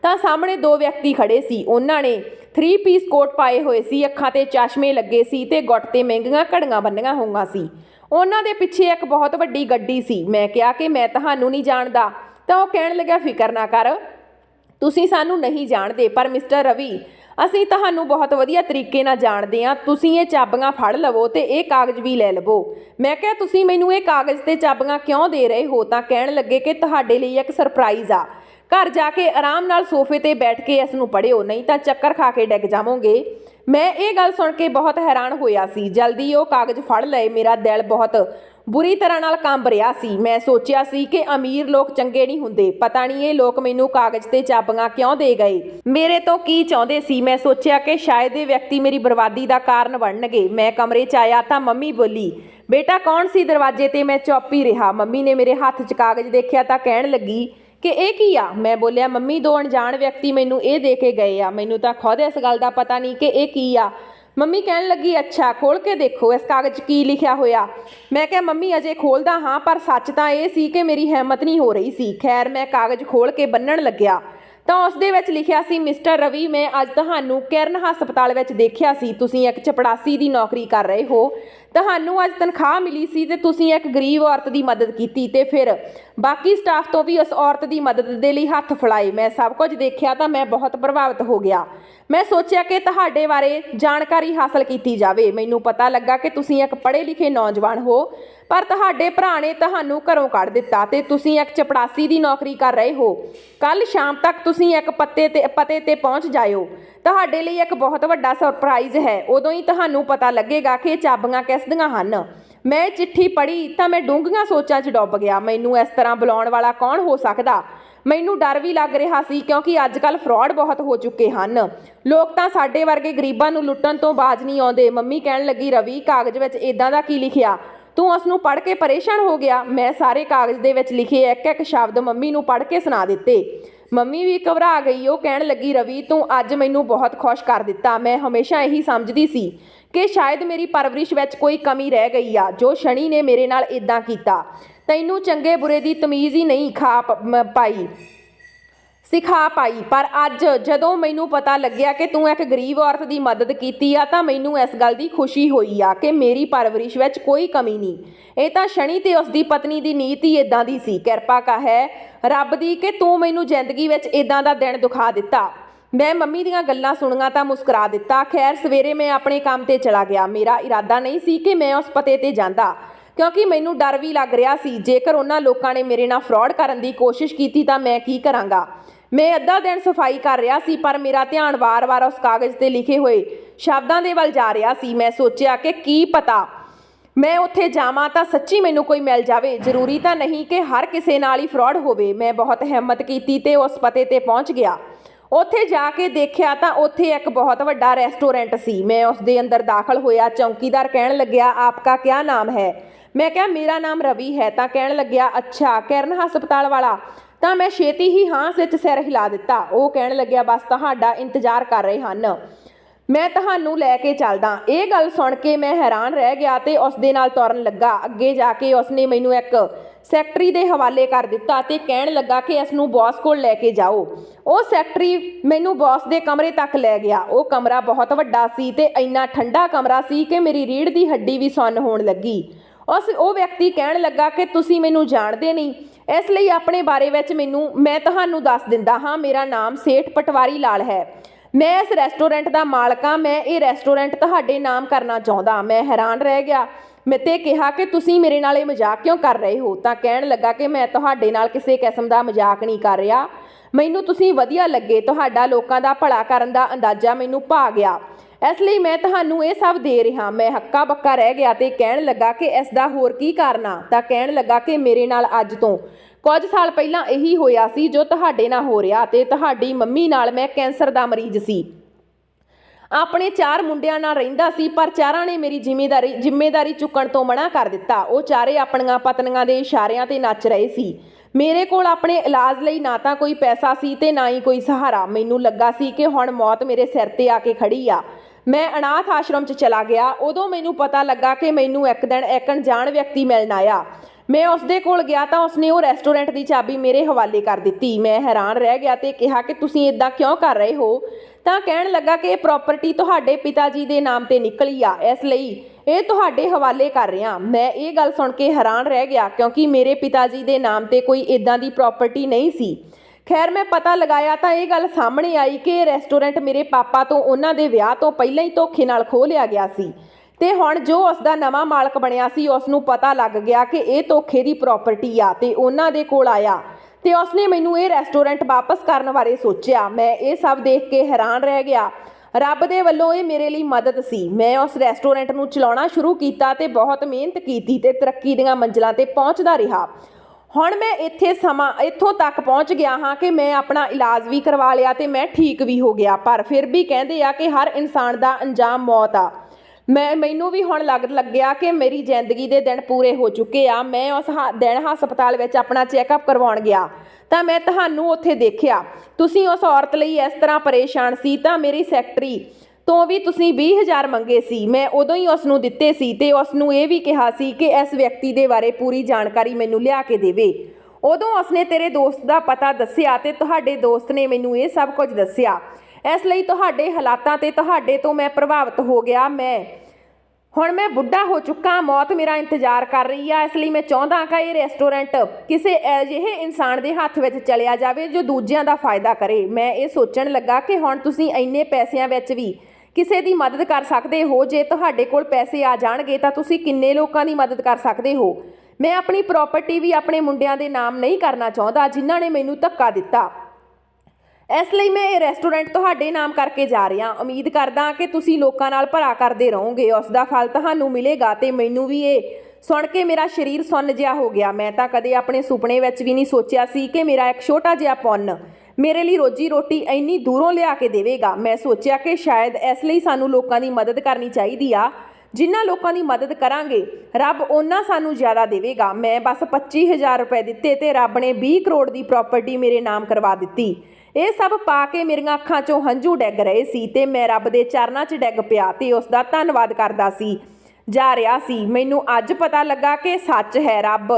ਤਾਂ ਸਾਹਮਣੇ ਦੋ ਵਿਅਕਤੀ ਖੜੇ ਸੀ। ਉਹਨਾਂ ਨੇ 3 ਪੀਸ ਕੋਟ ਪਾਏ ਹੋਏ ਸੀ, ਅੱਖਾਂ ਤੇ ਚਸ਼ਮੇ ਲੱਗੇ ਸੀ ਤੇ ਗੁੱਟ ਤੇ ਮਹਿੰਗੀਆਂ ਘੜੀਆਂ ਬੰਨੀਆਂ ਹੋਈਆਂ ਸੀ। ਉਹਨਾਂ ਦੇ ਪਿੱਛੇ ਇੱਕ ਬਹੁਤ ਵੱਡੀ ਗੱਡੀ ਸੀ। ਮੈਂ ਕਿਹਾ ਕਿ ਮੈਂ ਤੁਹਾਨੂੰ ਨਹੀਂ ਜਾਣਦਾ, ਤਾਂ ਉਹ ਕਹਿਣ ਲੱਗਾ ਫਿਕਰ ਨਾ ਕਰ, ਤੁਸੀਂ ਸਾਨੂੰ ਨਹੀਂ ਜਾਣਦੇ, ਪਰ ਮਿਸਟਰ ਰਵੀ ਅਸੀਂ ਤੁਹਾਨੂੰ ਬਹੁਤ ਵਧੀਆ ਤਰੀਕੇ ਨਾਲ ਜਾਣਦੇ ਹਾਂ। ਤੁਸੀਂ ਇਹ ਚਾਬੀਆਂ ਫੜ ਲਵੋ ਤੇ ਇਹ ਕਾਗਜ਼ ਵੀ ਲੈ ਲਵੋ। ਮੈਂ ਕਿਹਾ, ਤੁਸੀਂ ਮੈਨੂੰ ਇਹ ਕਾਗਜ਼ ਤੇ ਚਾਬੀਆਂ ਕਿਉਂ ਦੇ ਰਹੇ ਹੋ? ਤਾਂ ਕਹਿਣ ਲੱਗੇ ਕਿ ਤੁਹਾਡੇ ਲਈ ਇੱਕ ਸਰਪ੍ਰਾਈਜ਼ ਆ। ਘਰ ਜਾ ਕੇ ਆਰਾਮ ਨਾਲ ਸੋਫੇ ਤੇ ਬੈਠ ਕੇ ਇਸ ਨੂੰ ਪੜ੍ਹਿਓ, ਨਹੀਂ ਤਾਂ ਚੱਕਰ ਖਾ ਕੇ ਡਿੱਗ ਜਾਵੋਗੇ। ਮੈਂ ਇਹ ਗੱਲ ਸੁਣ ਕੇ ਬਹੁਤ ਹੈਰਾਨ ਹੋਇਆ ਸੀ। ਜਲਦੀ ਉਹ ਕਾਗਜ਼ ਫੜ ਲਏ। ਮੇਰਾ ਦਿਲ ਬਹੁਤ ਬੁਰੀ ਤਰ੍ਹਾਂ ਨਾਲ ਕੰਬ ਰਿਹਾ ਸੀ। ਮੈਂ ਸੋਚਿਆ ਸੀ ਕਿ ਅਮੀਰ ਲੋਕ ਚੰਗੇ ਨਹੀਂ ਹੁੰਦੇ। ਪਤਾ ਨਹੀਂ ਇਹ ਲੋਕ ਮੈਨੂੰ ਕਾਗਜ਼ ਤੇ ਚਾਬੀਆਂ ਕਿਉਂ ਦੇ ਗਏ। ਮੇਰੇ ਤੋਂ ਕੀ ਚਾਹੁੰਦੇ ਸੀ? ਮੈਂ ਸੋਚਿਆ ਕਿ ਸ਼ਾਇਦ ਇਹ ਵਿਅਕਤੀ ਮੇਰੀ ਬਰਬਾਦੀ ਦਾ ਕਾਰਨ ਬਣਨਗੇ। ਮੈਂ ਕਮਰੇ 'ਚ ਆਇਆ ਤਾਂ ਮੰਮੀ ਬੋਲੀ, ਬੇਟਾ, ਕੌਣ ਸੀ ਦਰਵਾਜ਼ੇ ਤੇ? ਮੈਂ ਚੁੱਪ ਹੀ ਰਿਹਾ। ਮੰਮੀ ਨੇ ਮੇਰੇ ਹੱਥ 'ਚ ਕਾਗਜ਼ ਦੇਖਿਆ ਤਾਂ ਕਹਿਣ ਲੱਗੀ, ਕਿ ਇਹ ਕੀ ਆ? ਮੈਂ ਬੋਲਿਆ, ਮੰਮੀ, ਦੋ ਅਣਜਾਣ ਵਿਅਕਤੀ ਮੈਨੂੰ ਇਹ ਦੇ ਕੇ ਗਏ ਆ। ਮੈਨੂੰ ਤਾਂ ਖੁਦ ਇਸ ਗੱਲ ਦਾ ਪਤਾ ਨਹੀਂ ਕਿ ਇਹ ਕੀ ਆ। ਮੰਮੀ ਕਹਿਣ ਲੱਗੀ, ਅੱਛਾ ਖੋਲ ਕੇ ਦੇਖੋ, ਇਸ ਕਾਗਜ਼ 'ਚ ਕੀ ਲਿਖਿਆ ਹੋਇਆ? ਮੈਂ ਕਿਹਾ, ਮੰਮੀ, ਅਜੇ ਖੋਲਦਾ ਹਾਂ, ਪਰ ਸੱਚ ਤਾਂ ਇਹ ਸੀ ਕਿ ਮੇਰੀ ਹਿੰਮਤ ਨਹੀਂ ਹੋ ਰਹੀ ਸੀ। ਖੈਰ, ਮੈਂ ਕਾਗਜ਼ ਖੋਲ ਕੇ ਬੰਨਣ ਲੱਗਿਆ। ਤਾਂ ਉਸ ਦੇ ਵਿੱਚ ਲਿਖਿਆ ਸੀ, ਮਿਸਟਰ ਰਵੀ, ਮੈਂ ਅੱਜ ਤੁਹਾਨੂੰ ਕਿਰਨ ਹਸਪਤਾਲ ਵਿੱਚ ਦੇਖਿਆ ਸੀ। ਤੁਸੀਂ ਇੱਕ ਚਪੜਾਸੀ ਦੀ ਨੌਕਰੀ ਕਰ ਰਹੇ ਹੋ। ਤੁਹਾਨੂੰ ਅੱਜ ਤਨਖਾਹ ਮਿਲੀ ਸੀ ਤੇ ਤੁਸੀਂ ਇੱਕ ਗਰੀਬ ਔਰਤ ਦੀ ਮਦਦ ਕੀਤੀ ਤੇ ਫਿਰ ਬਾਕੀ ਸਟਾਫ ਤੋਂ ਵੀ ਉਸ ਔਰਤ ਦੀ ਮਦਦ ਦੇ ਲਈ ਹੱਥ ਫੜਾਏ। ਮੈਂ ਸਭ ਕੁਝ ਦੇਖਿਆ ਤਾਂ ਮੈਂ ਬਹੁਤ ਪ੍ਰਭਾਵਿਤ ਹੋ ਗਿਆ। ਮੈਂ ਸੋਚਿਆ ਕਿ ਤੁਹਾਡੇ ਬਾਰੇ ਜਾਣਕਾਰੀ ਹਾਸਲ ਕੀਤੀ ਜਾਵੇ। ਮੈਨੂੰ ਪਤਾ ਲੱਗਾ ਕਿ ਤੁਸੀਂ ਇੱਕ ਪੜ੍ਹੇ ਲਿਖੇ ਨੌਜਵਾਨ ਹੋ। ਪਰ ਤੁਹਾਡੇ ਭਰਾ ਨੇ ਤੁਹਾਨੂੰ ਘਰੋਂ ਕੱਢ ਦਿੱਤਾ ਤੇ ਤੁਸੀਂ ਇੱਕ ਚਪੜਾਸੀ ਦੀ ਨੌਕਰੀ ਕਰ ਰਹੇ ਹੋ। ਕੱਲ ਸ਼ਾਮ ਤੱਕ ਤੁਸੀਂ ਇੱਕ ਪੱਤੇ ਤੇ, ਪਤੇ ਤੇ ਪਹੁੰਚ ਜਾਇਓ। ਤੁਹਾਡੇ ਲਈ ਇੱਕ ਬਹੁਤ ਵੱਡਾ ਸਰਪ੍ਰਾਈਜ਼ ਹੈ। ਉਦੋਂ ਹੀ ਤੁਹਾਨੂੰ ਪਤਾ ਲੱਗੇਗਾ ਕਿ ਚਾਬੀਆਂ ਕਿਸ ਦੀਆਂ ਹਨ। ਮੈਂ ਚਿੱਠੀ ਪੜ੍ਹੀ ਤਾਂ ਮੈਂ ਡੂੰਘੀਆਂ ਸੋਚਾਂ 'ਚ ਡੁੱਬ ਗਿਆ। ਮੈਨੂੰ ਇਸ ਤਰ੍ਹਾਂ ਬੁਲਾਉਣ ਵਾਲਾ ਕੌਣ ਹੋ ਸਕਦਾ? ਮੈਨੂੰ ਡਰ ਵੀ ਲੱਗ ਰਿਹਾ ਸੀ ਕਿਉਂਕਿ ਅੱਜ ਕੱਲ ਫਰਾਡ ਬਹੁਤ ਹੋ ਚੁੱਕੇ ਹਨ। ਲੋਕ ਤਾਂ ਸਾਡੇ ਵਰਗੇ ਗਰੀਬਾਂ ਨੂੰ ਲੁੱਟਣ ਤੋਂ ਬਾਜ ਨਹੀਂ ਆਉਂਦੇ। ਮੰਮੀ ਕਹਿਣ ਲੱਗੀ, ਰਵੀ, ਕਾਗਜ਼ ਵਿੱਚ ਇਦਾਂ ਦਾ ਕੀ ਲਿਖਿਆ? ਤੂੰ ਉਸ ਨੂੰ ਪੜ੍ਹ ਕੇ ਪਰੇਸ਼ਾਨ ਹੋ ਗਿਆ। ਮੈਂ ਸਾਰੇ ਕਾਗਜ਼ ਦੇ ਵਿੱਚ ਲਿਖੇ ਇੱਕ ਇੱਕ ਸ਼ਬਦ ਮੰਮੀ ਨੂੰ ਪੜ੍ਹ ਕੇ ਸੁਣਾ ਦਿੱਤੇ। ਮੰਮੀ ਵੀ ਘਬਰਾ ਗਈ। ਉਹ ਕਹਿਣ ਲੱਗੀ, ਰਵੀ, ਤੂੰ ਅੱਜ ਮੈਨੂੰ ਬਹੁਤ ਖੁਸ਼ ਕਰ ਦਿੱਤਾ। ਮੈਂ ਹਮੇਸ਼ਾ ਇਹੀ ਸਮਝਦੀ ਸੀ ਕਿ ਸ਼ਾਇਦ ਮੇਰੀ ਪਰਵਰਿਸ਼ ਵਿੱਚ ਕੋਈ ਕਮੀ ਰਹਿ ਗਈ ਆ। ਜੋ ਸ਼ਨੀ ਨੇ ਮੇਰੇ ਨਾਲ ਇਦਾਂ ਕੀਤਾ। ਤੈਨੂੰ ਚੰਗੇ ਬੁਰੇ ਦੀ ਤਮੀਜ਼ ਹੀ ਨਹੀਂ ਖਾ ਪਾਈ। ਸਿਖਾ ਪਾਈ। ਪਰ ਅੱਜ ਜਦੋਂ ਮੈਨੂੰ ਪਤਾ ਲੱਗਿਆ ਕਿ ਤੂੰ ਇੱਕ ਗਰੀਬ ਔਰਤ ਦੀ ਮਦਦ ਕੀਤੀ ਆ, ਤਾਂ ਮੈਨੂੰ ਇਸ ਗੱਲ ਦੀ ਖੁਸ਼ੀ ਹੋਈ ਆ ਕਿ ਮੇਰੀ ਪਰਵਰਿਸ਼ ਵਿੱਚ ਕੋਈ ਕਮੀ ਨਹੀਂ। ਇਹ ਤਾਂ ਸ਼ਨੀ ਤੇ ਉਸ ਦੀ ਪਤਨੀ ਦੀ ਨੀਤੀ ਇਦਾਂ ਦੀ ਸੀ। ਕਿਰਪਾ ਕਾ ਹੈ ਰੱਬ ਦੀ ਕਿ ਤੂੰ ਮੈਨੂੰ ਜ਼ਿੰਦਗੀ ਵਿੱਚ ਇਦਾਂ ਦਾ ਦਿਨ ਦਿਖਾ ਦਿੱਤਾ। ਮੈਂ ਮੰਮੀ ਦੀਆਂ ਗੱਲਾਂ ਸੁਣੀਆਂ ਤਾਂ ਮੁਸਕਰਾ ਦਿੱਤਾ। ਖੈਰ, ਸਵੇਰੇ ਮੈਂ ਆਪਣੇ ਕੰਮ ਤੇ ਚਲਾ ਗਿਆ। ਮੇਰਾ ਇਰਾਦਾ ਨਹੀਂ ਸੀ ਕਿ ਮੈਂ ਉਸ ਪਤੇ ਤੇ ਜਾਂਦਾ, ਕਿਉਂਕਿ ਮੈਨੂੰ ਡਰ ਵੀ ਲੱਗ ਰਿਹਾ ਸੀ। ਜੇਕਰ ਉਹਨਾਂ ਲੋਕਾਂ ਨੇ ਮੇਰੇ ਨਾਲ ਫਰਾਡ ਕਰਨ ਦੀ ਕੋਸ਼ਿਸ਼ ਕੀਤੀ ਤਾਂ ਮੈਂ ਕੀ ਕਰਾਂਗਾ? ਮੈਂ ਅੱਧਾ ਦਿਨ ਸਫ਼ਾਈ ਕਰ ਰਿਹਾ ਸੀ, ਪਰ ਮੇਰਾ ਧਿਆਨ ਵਾਰ-ਵਾਰ ਉਸ ਕਾਗਜ਼ ਤੇ ਲਿਖੇ ਹੋਏ ਸ਼ਬਦਾਂ ਦੇ ਵੱਲ ਜਾ ਰਿਹਾ ਸੀ। ਮੈਂ ਸੋਚਿਆ ਕਿ ਕੀ ਪਤਾ। ਮੈਂ ਉੱਥੇ ਜਾਵਾਂ ਤਾਂ ਸੱਚੀ ਮੈਨੂੰ ਕੋਈ ਮਿਲ ਜਾਵੇ। ਜ਼ਰੂਰੀ ਤਾਂ ਨਹੀਂ ਕਿ ਹਰ ਕਿਸੇ ਨਾਲ ਹੀ ਫਰਾਡ ਹੋਵੇ। ਮੈਂ ਬਹੁਤ ਹਿੰਮਤ ਕੀਤੀ ਤੇ ਉਸ ਪਤੇ ਤੇ ਪਹੁੰਚ ਗਿਆ। ਉੱਥੇ ਜਾ ਕੇ ਦੇਖਿਆ ਤਾਂ ਉੱਥੇ ਇੱਕ ਬਹੁਤ ਵੱਡਾ ਰੈਸਟੋਰੈਂਟ ਸੀ। ਮੈਂ ਉਸ ਦੇ ਅੰਦਰ ਦਾਖਲ ਹੋਇਆ। ਚੌਕੀਦਾਰ ਕਹਿਣ ਲੱਗਿਆ, ਆਪਕਾ ਕਿਆ ਨਾਮ ਹੈ? ਮੈਂ ਕਿਹਾ, ਮੇਰਾ ਨਾਮ ਰਵੀ ਹੈ। ਤਾਂ ਕਹਿਣ ਲੱਗਿਆ, ਅੱਛਾ, ਕਿਰਨ ਹਸਪਤਾਲ ਵਾਲਾ। ਤਾਂ ਮੈਂ ਛੇਤੀ ਹੀ ਹਾਂ ਵਿੱਚ ਸਿਰ ਹਿਲਾ ਦਿੱਤਾ। ਉਹ ਕਹਿਣ ਲੱਗਿਆ, ਬਸ ਤੁਹਾਡਾ ਇੰਤਜ਼ਾਰ ਕਰ ਰਹੇ ਹਨ। ਮੈਂ ਤੁਹਾਨੂੰ ਲੈ ਕੇ ਚੱਲਦਾ। ਇਹ ਗੱਲ ਸੁਣ ਕੇ ਮੈਂ ਹੈਰਾਨ ਰਹਿ ਗਿਆ ਤੇ ਉਸ ਦੇ ਨਾਲ ਤੁਰਨ ਲੱਗਾ। ਅੱਗੇ ਜਾ ਕੇ ਉਸਨੇ ਮੈਨੂੰ ਇੱਕ ਸੈਕਟਰੀ ਦੇ ਹਵਾਲੇ ਕਰ ਦਿੱਤਾ ਤੇ ਕਹਿਣ ਲੱਗਾ ਕਿ ਇਸ ਨੂੰ ਬੌਸ ਕੋਲ ਲੈ ਕੇ ਜਾਓ। ਉਹ ਸੈਕਟਰੀ ਮੈਨੂੰ ਬੌਸ ਦੇ ਕਮਰੇ ਤੱਕ ਲੈ ਗਿਆ। ਉਹ ਕਮਰਾ ਬਹੁਤ ਵੱਡਾ ਸੀ ਤੇ ਇੰਨਾ ਠੰਡਾ ਕਮਰਾ ਸੀ ਕਿ ਮੇਰੀ ਰੀੜ ਦੀ ਹੱਡੀ ਵੀ ਸੁੰਨ ਹੋਣ ਲੱਗੀ। ਉਸ, ਉਹ ਵਿਅਕਤੀ ਕਹਿਣ ਲੱਗਾ ਕਿ ਤੁਸੀਂ ਮੈਨੂੰ ਜਾਣਦੇ ਨਹੀਂ। ਇਸ ਲਈ ਆਪਣੇ ਬਾਰੇ ਵਿੱਚ ਮੈਨੂੰ, ਮੈਂ ਤੁਹਾਨੂੰ ਦੱਸ ਦਿੰਦਾ ਹਾਂ, ਮੇਰਾ ਨਾਮ ਸੇਠ ਪਟਵਾਰੀ ਲਾਲ ਹੈ। ਮੈਂ ਇਸ ਰੈਸਟੋਰੈਂਟ ਦਾ ਮਾਲਕ ਹਾਂ, ਮੈਂ ਇਹ ਰੈਸਟੋਰੈਂਟ ਤੁਹਾਡੇ ਨਾਮ ਕਰਨਾ ਚਾਹੁੰਦਾ। ਮੈਂ ਹੈਰਾਨ ਰਹਿ ਗਿਆ। ਮੈਂ ਤੇ ਕਿਹਾ ਕਿ ਤੁਸੀਂ ਮੇਰੇ ਨਾਲ ਇਹ ਮਜ਼ਾਕ ਕਿਉਂ ਕਰ ਰਹੇ ਹੋ? ਤਾਂ ਕਹਿਣ ਲੱਗਾ ਕਿ ਮੈਂ ਤੁਹਾਡੇ ਨਾਲ ਕਿਸੇ ਕਿਸਮ ਦਾ ਮਜ਼ਾਕ ਨਹੀਂ ਕਰ ਰਿਹਾ। ਮੈਨੂੰ ਤੁਸੀਂ ਵਧੀਆ ਲੱਗੇ, ਤੁਹਾਡਾ ਲੋਕਾਂ ਦਾ ਭਲਾ ਕਰਨ ਦਾ ਅੰਦਾਜ਼ਾ ਮੈਨੂੰ ਭਾ ਗਿਆ। ਇਸ ਲਈ ਮੈਂ ਤੁਹਾਨੂੰ ਇਹ ਸਭ ਦੇ ਰਿਹਾ ਮੈਂ ਹੱਕਾ ਬੱਕਾ ਰਹਿ ਗਿਆ ਤੇ ਕਹਿਣ ਲੱਗਾ ਕਿ ਇਸ ਦਾ ਹੋਰ ਕੀ ਕਾਰਨ ਆ? ਤਾਂ ਕਹਿਣ ਲੱਗਾ ਕਿ ਮੇਰੇ ਨਾਲ ਅੱਜ ਤੋਂ ਕੁਝ ਸਾਲ ਪਹਿਲਾਂ ਇਹੀ ਹੋਇਆ ਸੀ ਜੋ ਤੁਹਾਡੇ ਨਾਲ ਹੋ ਰਿਹਾ ਤੇ ਤੁਹਾਡੀ ਮੰਮੀ ਨਾਲ ਮੈਂ ਕੈਂਸਰ ਦਾ ਮਰੀਜ਼ ਸੀ। ਆਪਣੇ ਚਾਰ ਮੁੰਡਿਆਂ ਨਾਲ ਰਹਿੰਦਾ ਸੀ, ਪਰ ਚਾਰਾਂ ਨੇ ਮੇਰੀ ਜ਼ਿੰਮੇਵਾਰੀ ਜ਼ਿੰਮੇਵਾਰੀ ਚੁੱਕਣ ਤੋਂ ਮਨਾ ਕਰ ਦਿੱਤਾ। ਉਹ ਚਾਰੇ ਆਪਣੀਆਂ ਪਤਨੀਆਂ ਦੇ ਇਸ਼ਾਰਿਆਂ ਤੇ ਨੱਚ ਰਹੇ ਸੀ। ਮੇਰੇ ਕੋਲ ਆਪਣੇ ਇਲਾਜ ਲਈ ਨਾ ਤਾਂ ਕੋਈ ਪੈਸਾ ਸੀ ਤੇ ਨਾ ਹੀ ਕੋਈ ਸਹਾਰਾ। ਮੈਨੂੰ ਲੱਗਾ ਸੀ ਕਿ ਹੁਣ ਮੌਤ ਮੇਰੇ ਸਿਰ ਤੇ ਆ ਕੇ ਖੜੀ ਆ। ਮੈਂ ਅਨਾਥ ਆਸ਼ਰਮ 'ਚ ਚਲਾ ਗਿਆ। ਉਦੋਂ ਮੈਨੂੰ ਪਤਾ ਲੱਗਾ ਕਿ ਮੈਨੂੰ ਇੱਕ ਦਿਨ ਇੱਕ ਅਣਜਾਣ ਵਿਅਕਤੀ ਮਿਲਣ ਆਇਆ। ਮੈਂ ਉਸਦੇ ਕੋਲ ਗਿਆ ਤਾਂ ਉਸਨੇ ਉਹ ਰੈਸਟੋਰੈਂਟ ਦੀ ਚਾਬੀ ਮੇਰੇ ਹਵਾਲੇ ਕਰ ਦਿੱਤੀ। ਮੈਂ ਹੈਰਾਨ ਰਹਿ ਗਿਆ ਤੇ ਕਿਹਾ ਕਿ ਤੁਸੀਂ ਇਦਾਂ ਕਿਉਂ ਕਰ ਰਹੇ ਹੋ? ਤਾਂ ਕਹਿਣ ਲੱਗਾ ਕਿ ਇਹ ਪ੍ਰਾਪਰਟੀ ਤੁਹਾਡੇ ਪਿਤਾ ਜੀ ਦੇ ਨਾਮ ਤੇ ਨਿਕਲੀ ਆ। ਇਸ ਲਈ ਇਹ ਤੁਹਾਡੇ ਹਵਾਲੇ ਕਰ ਰਿਹਾ। ਮੈਂ ਇਹ ਗੱਲ ਸੁਣ ਕੇ ਹੈਰਾਨ ਰਹਿ ਗਿਆ ਕਿਉਂਕਿ ਮੇਰੇ ਪਿਤਾ ਜੀ ਦੇ ਨਾਮ ਤੇ ਕੋਈ ਇਦਾਂ ਦੀ ਪ੍ਰਾਪਰਟੀ ਨਹੀਂ ਸੀ। ਖੈਰ, ਮੈਂ ਪਤਾ ਲਗਾਇਆ ਤਾਂ ਇਹ ਗੱਲ ਸਾਹਮਣੇ ਆਈ ਕਿ ਇਹ ਰੈਸਟੋਰੈਂਟ ਮੇਰੇ ਪਾਪਾ ਤੋਂ ਉਹਨਾਂ ਦੇ ਵਿਆਹ ਤੋਂ ਪਹਿਲਾਂ ਹੀ ਧੋਖੇ ਨਾਲ ਖੋਹ ਲਿਆ ਗਿਆ ਸੀ। ਤੇ ਹੁਣ ਜੋ ਉਸ ਦਾ ਨਵਾਂ ਮਾਲਕ ਬਣਿਆ ਸੀ ਉਸ ਨੂੰ ਪਤਾ ਲੱਗ ਗਿਆ ਕਿ ਇਹ ਧੋਖੇ ਦੀ ਪ੍ਰਾਪਰਟੀ ਆ ਤੇ ਉਹਨਾਂ ਦੇ ਕੋਲ ਆਇਆ। ਤੇ ਉਸਨੇ ਮੈਨੂੰ ਇਹ ਰੈਸਟੋਰੈਂਟ ਵਾਪਸ ਕਰਨ ਬਾਰੇ ਸੋਚਿਆ। ਮੈਂ ਇਹ ਸਭ ਦੇਖ ਕੇ ਹੈਰਾਨ ਰਹਿ ਗਿਆ। ਰੱਬ ਦੇ ਵੱਲੋਂ ਇਹ ਮੇਰੇ ਲਈ ਮਦਦ ਸੀ। ਮੈਂ ਉਸ ਰੈਸਟੋਰੈਂਟ ਨੂੰ ਚਲਾਉਣਾ ਸ਼ੁਰੂ ਕੀਤਾ ਤੇ ਬਹੁਤ ਮਿਹਨਤ ਕੀਤੀ ਤੇ ਤਰੱਕੀ ਦੀਆਂ ਮੰਜ਼ਲਾਂ ਤੇ ਪਹੁੰਚਦਾ ਰਿਹਾ। ਹੁਣ ਮੈਂ ਇੱਥੇ ਸਮਾਂ, ਇੱਥੋਂ ਤੱਕ ਪਹੁੰਚ ਗਿਆ ਹਾਂ ਕਿ ਮੈਂ ਆਪਣਾ ਇਲਾਜ ਵੀ ਕਰਵਾ ਲਿਆ ਤੇ ਮੈਂ ਠੀਕ ਵੀ ਹੋ ਗਿਆ। ਪਰ ਫਿਰ ਵੀ ਕਹਿੰਦੇ ਆ ਕਿ ਹਰ ਇਨਸਾਨ ਦਾ ਅੰਜਾਮ ਮੌਤ ਆ। ਮੈਂ, ਮੈਨੂੰ ਵੀ ਹੁਣ ਲੱਗ, ਲੱਗਿਆ ਕਿ ਮੇਰੀ ਜ਼ਿੰਦਗੀ ਦੇ ਦਿਨ ਪੂਰੇ ਹੋ ਚੁੱਕੇ ਆ। ਮੈਂ ਉਸ ਹ- ਦਿਨ ਹਸਪਤਾਲ ਵਿੱਚ ਆਪਣਾ ਚੈੱਕਅਪ ਕਰਵਾਉਣ ਗਿਆ। ਤਾਂ ਮੈਂ ਤੁਹਾਨੂੰ ਉੱਥੇ ਦੇਖਿਆ। ਤੁਸੀਂ ਉਸ ਔਰਤ ਲਈ ਇਸ ਤਰ੍ਹਾਂ ਪਰੇਸ਼ਾਨ ਸੀ ਤਾਂ ਮੇਰੀ ਸੈਕਟਰੀ ਤੋਂ ਵੀ ਤੁਸੀਂ 20000 ਮੰਗੇ ਸੀ, ਮੈਂ ਉਦੋਂ ਹੀ ਉਸ ਨੂੰ ਦਿੱਤੇ ਸੀ ਤੇ ਉਸ ਨੂੰ ਇਹ ਵੀ ਕਿਹਾ ਸੀ ਕਿ ਇਸ ਵਿਅਕਤੀ ਦੇ ਬਾਰੇ ਪੂਰੀ ਜਾਣਕਾਰੀ ਮੈਨੂੰ ਲਿਆ ਕੇ ਦੇਵੇ। ਉਦੋਂ ਉਸਨੇ ਤੇਰੇ ਦੋਸਤ ਦਾ ਪਤਾ ਦੱਸਿਆ ਤੇ ਤੁਹਾਡੇ ਦੋਸਤ ਨੇ ਮੈਨੂੰ ਇਹ ਸਭ ਕੁਝ ਦੱਸਿਆ। ਇਸ ਲਈ ਤੁਹਾਡੇ ਹਾਲਾਤਾਂ ਤੇ ਤੁਹਾਡੇ ਤੋਂ ਮੈਂ ਪ੍ਰਭਾਵਿਤ ਹੋ ਗਿਆ, ਮੈਂ ਹੁਣ ਮੈਂ ਬੁੱਢਾ ਹੋ ਚੁੱਕਾ, ਮੌਤ ਮੇਰਾ ਇੰਤਜ਼ਾਰ ਕਰ ਰਹੀ ਆ, ਇਸ ਲਈ ਮੈਂ ਚਾਹੁੰਦਾ ਕਿ ਇਹ ਰੈਸਟੋਰੈਂਟ ਕਿਸੇ ਅਜਿਹੇ ਇਨਸਾਨ ਦੇ ਹੱਥ ਵਿੱਚ ਚਲਿਆ ਜਾਵੇ ਜੋ ਦੂਜਿਆਂ ਦਾ ਫਾਇਦਾ ਕਰੇ। ਮੈਂ ਇਹ ਸੋਚਣ ਲੱਗਾ ਕਿ ਹੁਣ ਤੁਸੀਂ ਇੰਨੇ ਪੈਸਿਆਂ ਵਿੱਚ ਵੀ ਕਿਸੇ ਦੀ ਮਦਦ ਕਰ ਸਕਦੇ ਹੋ? ਜੇ ਤੁਹਾਡੇ ਕੋਲ ਪੈਸੇ ਆ ਜਾਣਗੇ, ਤਾਂ ਤੁਸੀਂ ਕਿੰਨੇ ਲੋਕਾਂ ਦੀ ਮਦਦ ਕਰ ਸਕਦੇ ਹੋ? ਮੈਂ ਆਪਣੀ ਪ੍ਰਾਪਰਟੀ ਵੀ ਆਪਣੇ ਮੁੰਡਿਆਂ ਦੇ ਨਾਮ ਨਹੀਂ ਕਰਨਾ ਚਾਹੁੰਦਾ, ਜਿਨ੍ਹਾਂ ਨੇ ਮੈਨੂੰ ਧੱਕਾ ਦਿੱਤਾ। ਇਸ ਲਈ ਮੈਂ ਇਹ ਰੈਸਟੋਰੈਂਟ ਤੁਹਾਡੇ ਨਾਮ ਕਰਕੇ ਜਾ ਰਿਹਾ। ਉਮੀਦ ਕਰਦਾ ਕਿ ਤੁਸੀਂ ਲੋਕਾਂ ਨਾਲ ਭਰਾ ਕਰਦੇ ਰਹੋਗੇ। ਉਸ ਦਾ ਫਲ ਤੁਹਾਨੂੰ ਮਿਲੇਗਾ ਤੇ ਮੈਨੂੰ ਵੀ ਇਹ ਸੁਣ ਕੇ ਮੇਰਾ ਸਰੀਰ ਸੁੰਨ ਜਿਹਾ ਹੋ ਗਿਆ। ਮੈਂ ਤਾਂ ਕਦੇ ਆਪਣੇ ਸੁਪਨੇ ਵਿੱਚ ਵੀ ਨਹੀਂ ਸੋਚਿਆ ਸੀ ਕਿ ਮੇਰਾ ਇੱਕ ਛੋਟਾ ਜਿਹਾ ਪੁੰਨ ਮੇਰੇ ਲਈ ਰੋਜੀ ਰੋਟੀ ਇੰਨੀ ਦੂਰੋਂ ਲਿਆ ਕੇ ਦੇਵੇਗਾ। ਮੈਂ ਸੋਚਿਆ ਕਿ ਸ਼ਾਇਦ ਇਸ ਲਈ ਸਾਨੂੰ ਲੋਕਾਂ ਦੀ ਮਦਦ ਕਰਨੀ ਚਾਹੀਦੀ ਆ। ਜਿਨ੍ਹਾਂ ਲੋਕਾਂ ਦੀ ਮਦਦ ਕਰਾਂਗੇ, ਰੱਬ ਉਹਨਾਂ ਸਾਨੂੰ ਜ਼ਿਆਦਾ ਦੇਵੇਗਾ। ਮੈਂ ਬਸ 25000 ਰੁਪਏ ਦਿੱਤੇ ਤੇ ਰੱਬ ਨੇ 20 ਕਰੋੜ ਦੀ ਪ੍ਰਾਪਰਟੀ ਮੇਰੇ ਨਾਮ ਕਰਵਾ ਦਿੱਤੀ। ਇਹ ਸਭ ਪਾ ਕੇ ਮੇਰੀਆਂ ਅੱਖਾਂ 'ਚੋਂ ਹੰਝੂ ਡਿੱਗ ਰਹੇ ਸੀ ਤੇ ਮੈਂ ਰੱਬ ਦੇ ਚਰਨਾਂ 'ਚ ਡਿੱਗ ਪਿਆ ਤੇ ਉਸ ਦਾ ਧੰਨਵਾਦ ਕਰਦਾ ਸੀ। ਜਾ ਰਿਹਾ ਸੀ। ਮੈਨੂੰ ਅੱਜ ਪਤਾ ਲੱਗਾ ਕਿ ਸੱਚ ਹੈ ਰੱਬ।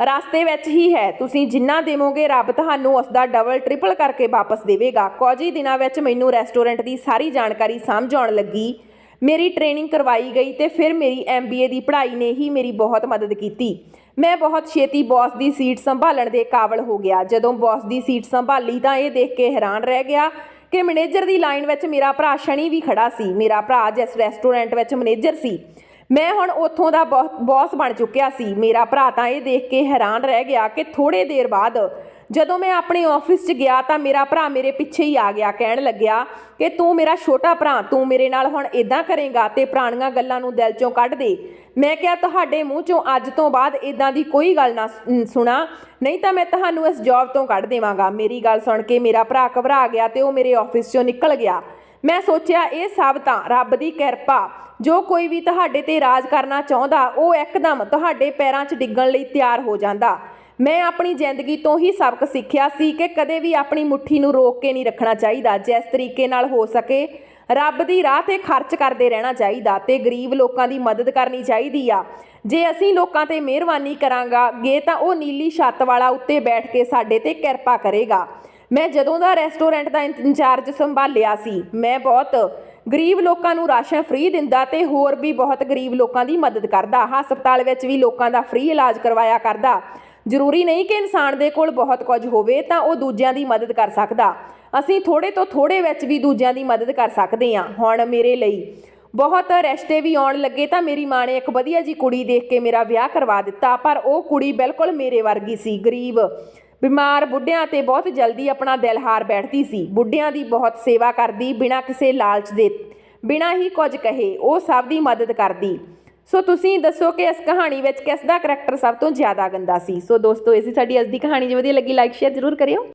ਰਸਤੇ ਵਿੱਚ ਹੀ ਹੈ। ਤੁਸੀਂ ਜਿੰਨਾ ਦੇਵੋਗੇ, ਰੱਬ ਤੁਹਾਨੂੰ ਉਸ ਦਾ ਡਬਲ ਟ੍ਰਿਪਲ ਕਰਕੇ ਵਾਪਸ ਦੇਵੇਗਾ। ਕੁਝ ਹੀ ਦਿਨਾਂ ਵਿੱਚ ਮੈਨੂੰ ਰੈਸਟੋਰੈਂਟ ਦੀ ਸਾਰੀ ਜਾਣਕਾਰੀ ਸਮਝ ਆਉਣ ਲੱਗੀ। ਮੇਰੀ ਟ੍ਰੇਨਿੰਗ ਕਰਵਾਈ ਗਈ ਤੇ ਫਿਰ ਮੇਰੀ ਐਮਬੀਏ ਦੀ ਪੜ੍ਹਾਈ ਨੇ ਹੀ ਮੇਰੀ ਬਹੁਤ ਮਦਦ ਕੀਤੀ। ਮੈਂ ਬਹੁਤ ਛੇਤੀ ਬੌਸ ਦੀ ਸੀਟ ਸੰਭਾਲਣ ਦੇ ਕਾਬਲ ਹੋ ਗਿਆ। ਜਦੋਂ ਬੌਸ ਦੀ ਸੀਟ ਸੰਭਾਲੀ ਤਾਂ ਇਹ ਦੇਖ ਕੇ ਹੈਰਾਨ ਰਹਿ ਗਿਆ ਕਿ ਮੈਨੇਜਰ ਦੀ ਲਾਈਨ ਵਿੱਚ ਮੇਰਾ ਭਰਾ ਸ਼ਨੀ ਵੀ ਖੜਾ ਸੀ। ਮੇਰਾ ਭਰਾ ਜਿਸ ਰੈਸਟੋਰੈਂਟ ਵਿੱਚ ਮੈਨੇਜਰ ਸੀ। ਮੈਂ ਹੁਣ ਉੱਥੋਂ ਦਾ ਬੌਸ ਬਣ ਚੁੱਕਿਆ ਸੀ। ਮੇਰਾ ਭਰਾ ਤਾਂ ਇਹ ਦੇਖ ਕੇ ਹੈਰਾਨ ਰਹਿ ਗਿਆ ਕਿ ਥੋੜੇ ਦੇਰ ਬਾਅਦ ਜਦੋਂ ਮੈਂ ਆਪਣੇ ਆਫਿਸ 'ਚ ਗਿਆ ਤਾਂ ਮੇਰਾ ਭਰਾ ਮੇਰੇ ਪਿੱਛੇ ਹੀ ਆ ਗਿਆ। ਕਹਿਣ ਲੱਗਿਆ ਕਿ ਤੂੰ ਮੇਰਾ ਛੋਟਾ ਭਰਾ, ਤੂੰ ਮੇਰੇ ਨਾਲ ਹੁਣ ਇਦਾਂ ਕਰੇਗਾ ਤੇ ਪੁਰਾਣੀਆਂ ਗੱਲਾਂ ਨੂੰ ਦਿਲ 'ਚੋਂ ਕੱਢ ਦੇ। ਮੈਂ ਕਿਹਾ, ਤੁਹਾਡੇ ਮੂੰਹ 'ਚੋਂ ਅੱਜ ਤੋਂ ਬਾਅਦ ਇਦਾਂ ਦੀ ਕੋਈ ਗੱਲ ਨਾ ਸੁਣਾ। ਨਹੀਂ ਤਾਂ ਮੈਂ ਤੁਹਾਨੂੰ ਇਸ ਜੌਬ ਤੋਂ ਕੱਢ ਦੇਵਾਂਗਾ। ਮੇਰੀ ਗੱਲ ਸੁਣ ਕੇ ਮੇਰਾ ਭਰਾ ਘਬਰਾ ਗਿਆ ਤੇ ਉਹ ਮੇਰੇ ਆਫਿਸ 'ਚੋਂ ਨਿਕਲ ਗਿਆ। ਮੈਂ ਸੋਚਿਆ, ਇਹ ਸਭ ਤਾਂ ਰੱਬ ਦੀ ਕਿਰਪਾ। ਜੋ ਕੋਈ ਵੀ ਤੁਹਾਡੇ ਤੇ ਰਾਜ ਕਰਨਾ ਚਾਹੁੰਦਾ, ਉਹ ਇੱਕਦਮ ਤੁਹਾਡੇ ਪੈਰਾਂ 'ਚ ਡਿੱਗਣ ਲਈ ਤਿਆਰ ਹੋ ਜਾਂਦਾ। ਮੈਂ ਆਪਣੀ ਜ਼ਿੰਦਗੀ ਤੋਂ ਹੀ ਸਬਕ ਸਿੱਖਿਆ ਸੀ ਕਿ ਕਦੇ ਵੀ ਆਪਣੀ ਮੁੱਠੀ ਨੂੰ ਰੋਕ ਕੇ ਨਹੀਂ ਰੱਖਣਾ ਚਾਹੀਦਾ, ਜਿਸ ਤਰੀਕੇ ਨਾਲ ਹੋ ਸਕੇ। ਰੱਬ ਦੀ ਰਾਹ ਤੇ ਖਰਚ ਕਰਦੇ ਰਹਿਣਾ ਚਾਹੀਦਾ ਤੇ ਗਰੀਬ ਲੋਕਾਂ ਦੀ ਮਦਦ ਕਰਨੀ ਚਾਹੀਦੀ ਆ। ਜੇ ਅਸੀਂ ਲੋਕਾਂ ਤੇ ਮਿਹਰਬਾਨੀ ਕਰਾਂਗਾ ਗੇ ਤਾਂ ਉਹ ਨੀਲੀ ਛੱਤ ਵਾਲਾ ਉੱਤੇ ਬੈਠ ਕੇ ਸਾਡੇ ਤੇ ਕਿਰਪਾ ਕਰੇਗਾ। ਮੈਂ ਜਦੋਂ ਦਾ ਰੈਸਟੋਰੈਂਟ ਦਾ ਇੰਚਾਰਜ ਸੰਭਾਲਿਆ ਸੀ, ਮੈਂ ਬਹੁਤ ਗਰੀਬ ਲੋਕਾਂ ਨੂੰ ਰਾਸ਼ਨ ਫ੍ਰੀ ਦਿੰਦਾ ਤੇ ਹੋਰ ਵੀ ਬਹੁਤ ਗਰੀਬ ਲੋਕਾਂ ਦੀ ਮਦਦ ਕਰਦਾ। ਹਸਪਤਾਲ ਵਿੱਚ ਵੀ ਲੋਕਾਂ ਦਾ ਫ੍ਰੀ ਇਲਾਜ ਕਰਵਾਇਆ ਕਰਦਾ। ਜ਼ਰੂਰੀ ਨਹੀਂ ਕਿ ਇਨਸਾਨ ਦੇ ਕੋਲ ਬਹੁਤ ਕੁਝ ਹੋਵੇ, ਤਾਂ ਉਹ ਦੂਜਿਆਂ ਦੀ ਮਦਦ ਕਰ ਸਕਦਾ। ਅਸੀਂ ਥੋੜੇ ਤੋਂ ਥੋੜੇ ਵਿੱਚ ਵੀ ਦੂਜਿਆਂ ਦੀ ਮਦਦ ਕਰ ਸਕਦੇ ਹਾਂ। ਹੁਣ ਮੇਰੇ ਲਈ ਬਹੁਤ ਰਿਸ਼ਤੇ ਵੀ ਆਉਣ ਲੱਗੇ ਤਾਂ ਮੇਰੀ ਮਾਂ ਨੇ ਇੱਕ ਵਧੀਆ ਜੀ ਕੁੜੀ ਦੇਖ ਕੇ ਮੇਰਾ ਵਿਆਹ ਕਰਵਾ ਦਿੱਤਾ, ਪਰ ਉਹ ਕੁੜੀ ਬਿਲਕੁਲ ਮੇਰੇ ਵਰਗੀ ਸੀ, ਗਰੀਬ। ਬਿਮਾਰ ਬੁੱਢਿਆਂ ਤੇ ਬਹੁਤ ਜਲਦੀ ਆਪਣਾ ਦਿਲ ਹਾਰ ਬੈਠਦੀ ਸੀ। ਬੁੱਢਿਆਂ ਦੀ ਬਹੁਤ ਸੇਵਾ ਕਰਦੀ, ਬਿਨਾਂ ਕਿਸੇ ਲਾਲਚ ਦੇ, ਬਿਨਾਂ ਹੀ ਕੁਝ ਕਹੇ, ਉਹ ਸਭ ਦੀ ਮਦਦ ਕਰਦੀ। ਸੋ ਤੁਸੀਂ ਦੱਸੋ ਕਿ ਇਸ ਕਹਾਣੀ ਵਿੱਚ ਕਿਸ ਦਾ ਕਰੈਕਟਰ ਸਭ ਤੋਂ ਜ਼ਿਆਦਾ ਗੰਦਾ ਸੀ? ਸੋ ਦੋਸਤੋ, ਇਹ ਸੀ ਸਾਡੀ ਅੱਜ ਦੀ ਕਹਾਣੀ। ਜੇ ਵਧੀਆ ਲੱਗੀ ਲਾਈਕ ਸ਼ੇਅਰ ਜ਼ਰੂਰ ਕਰਿਓ।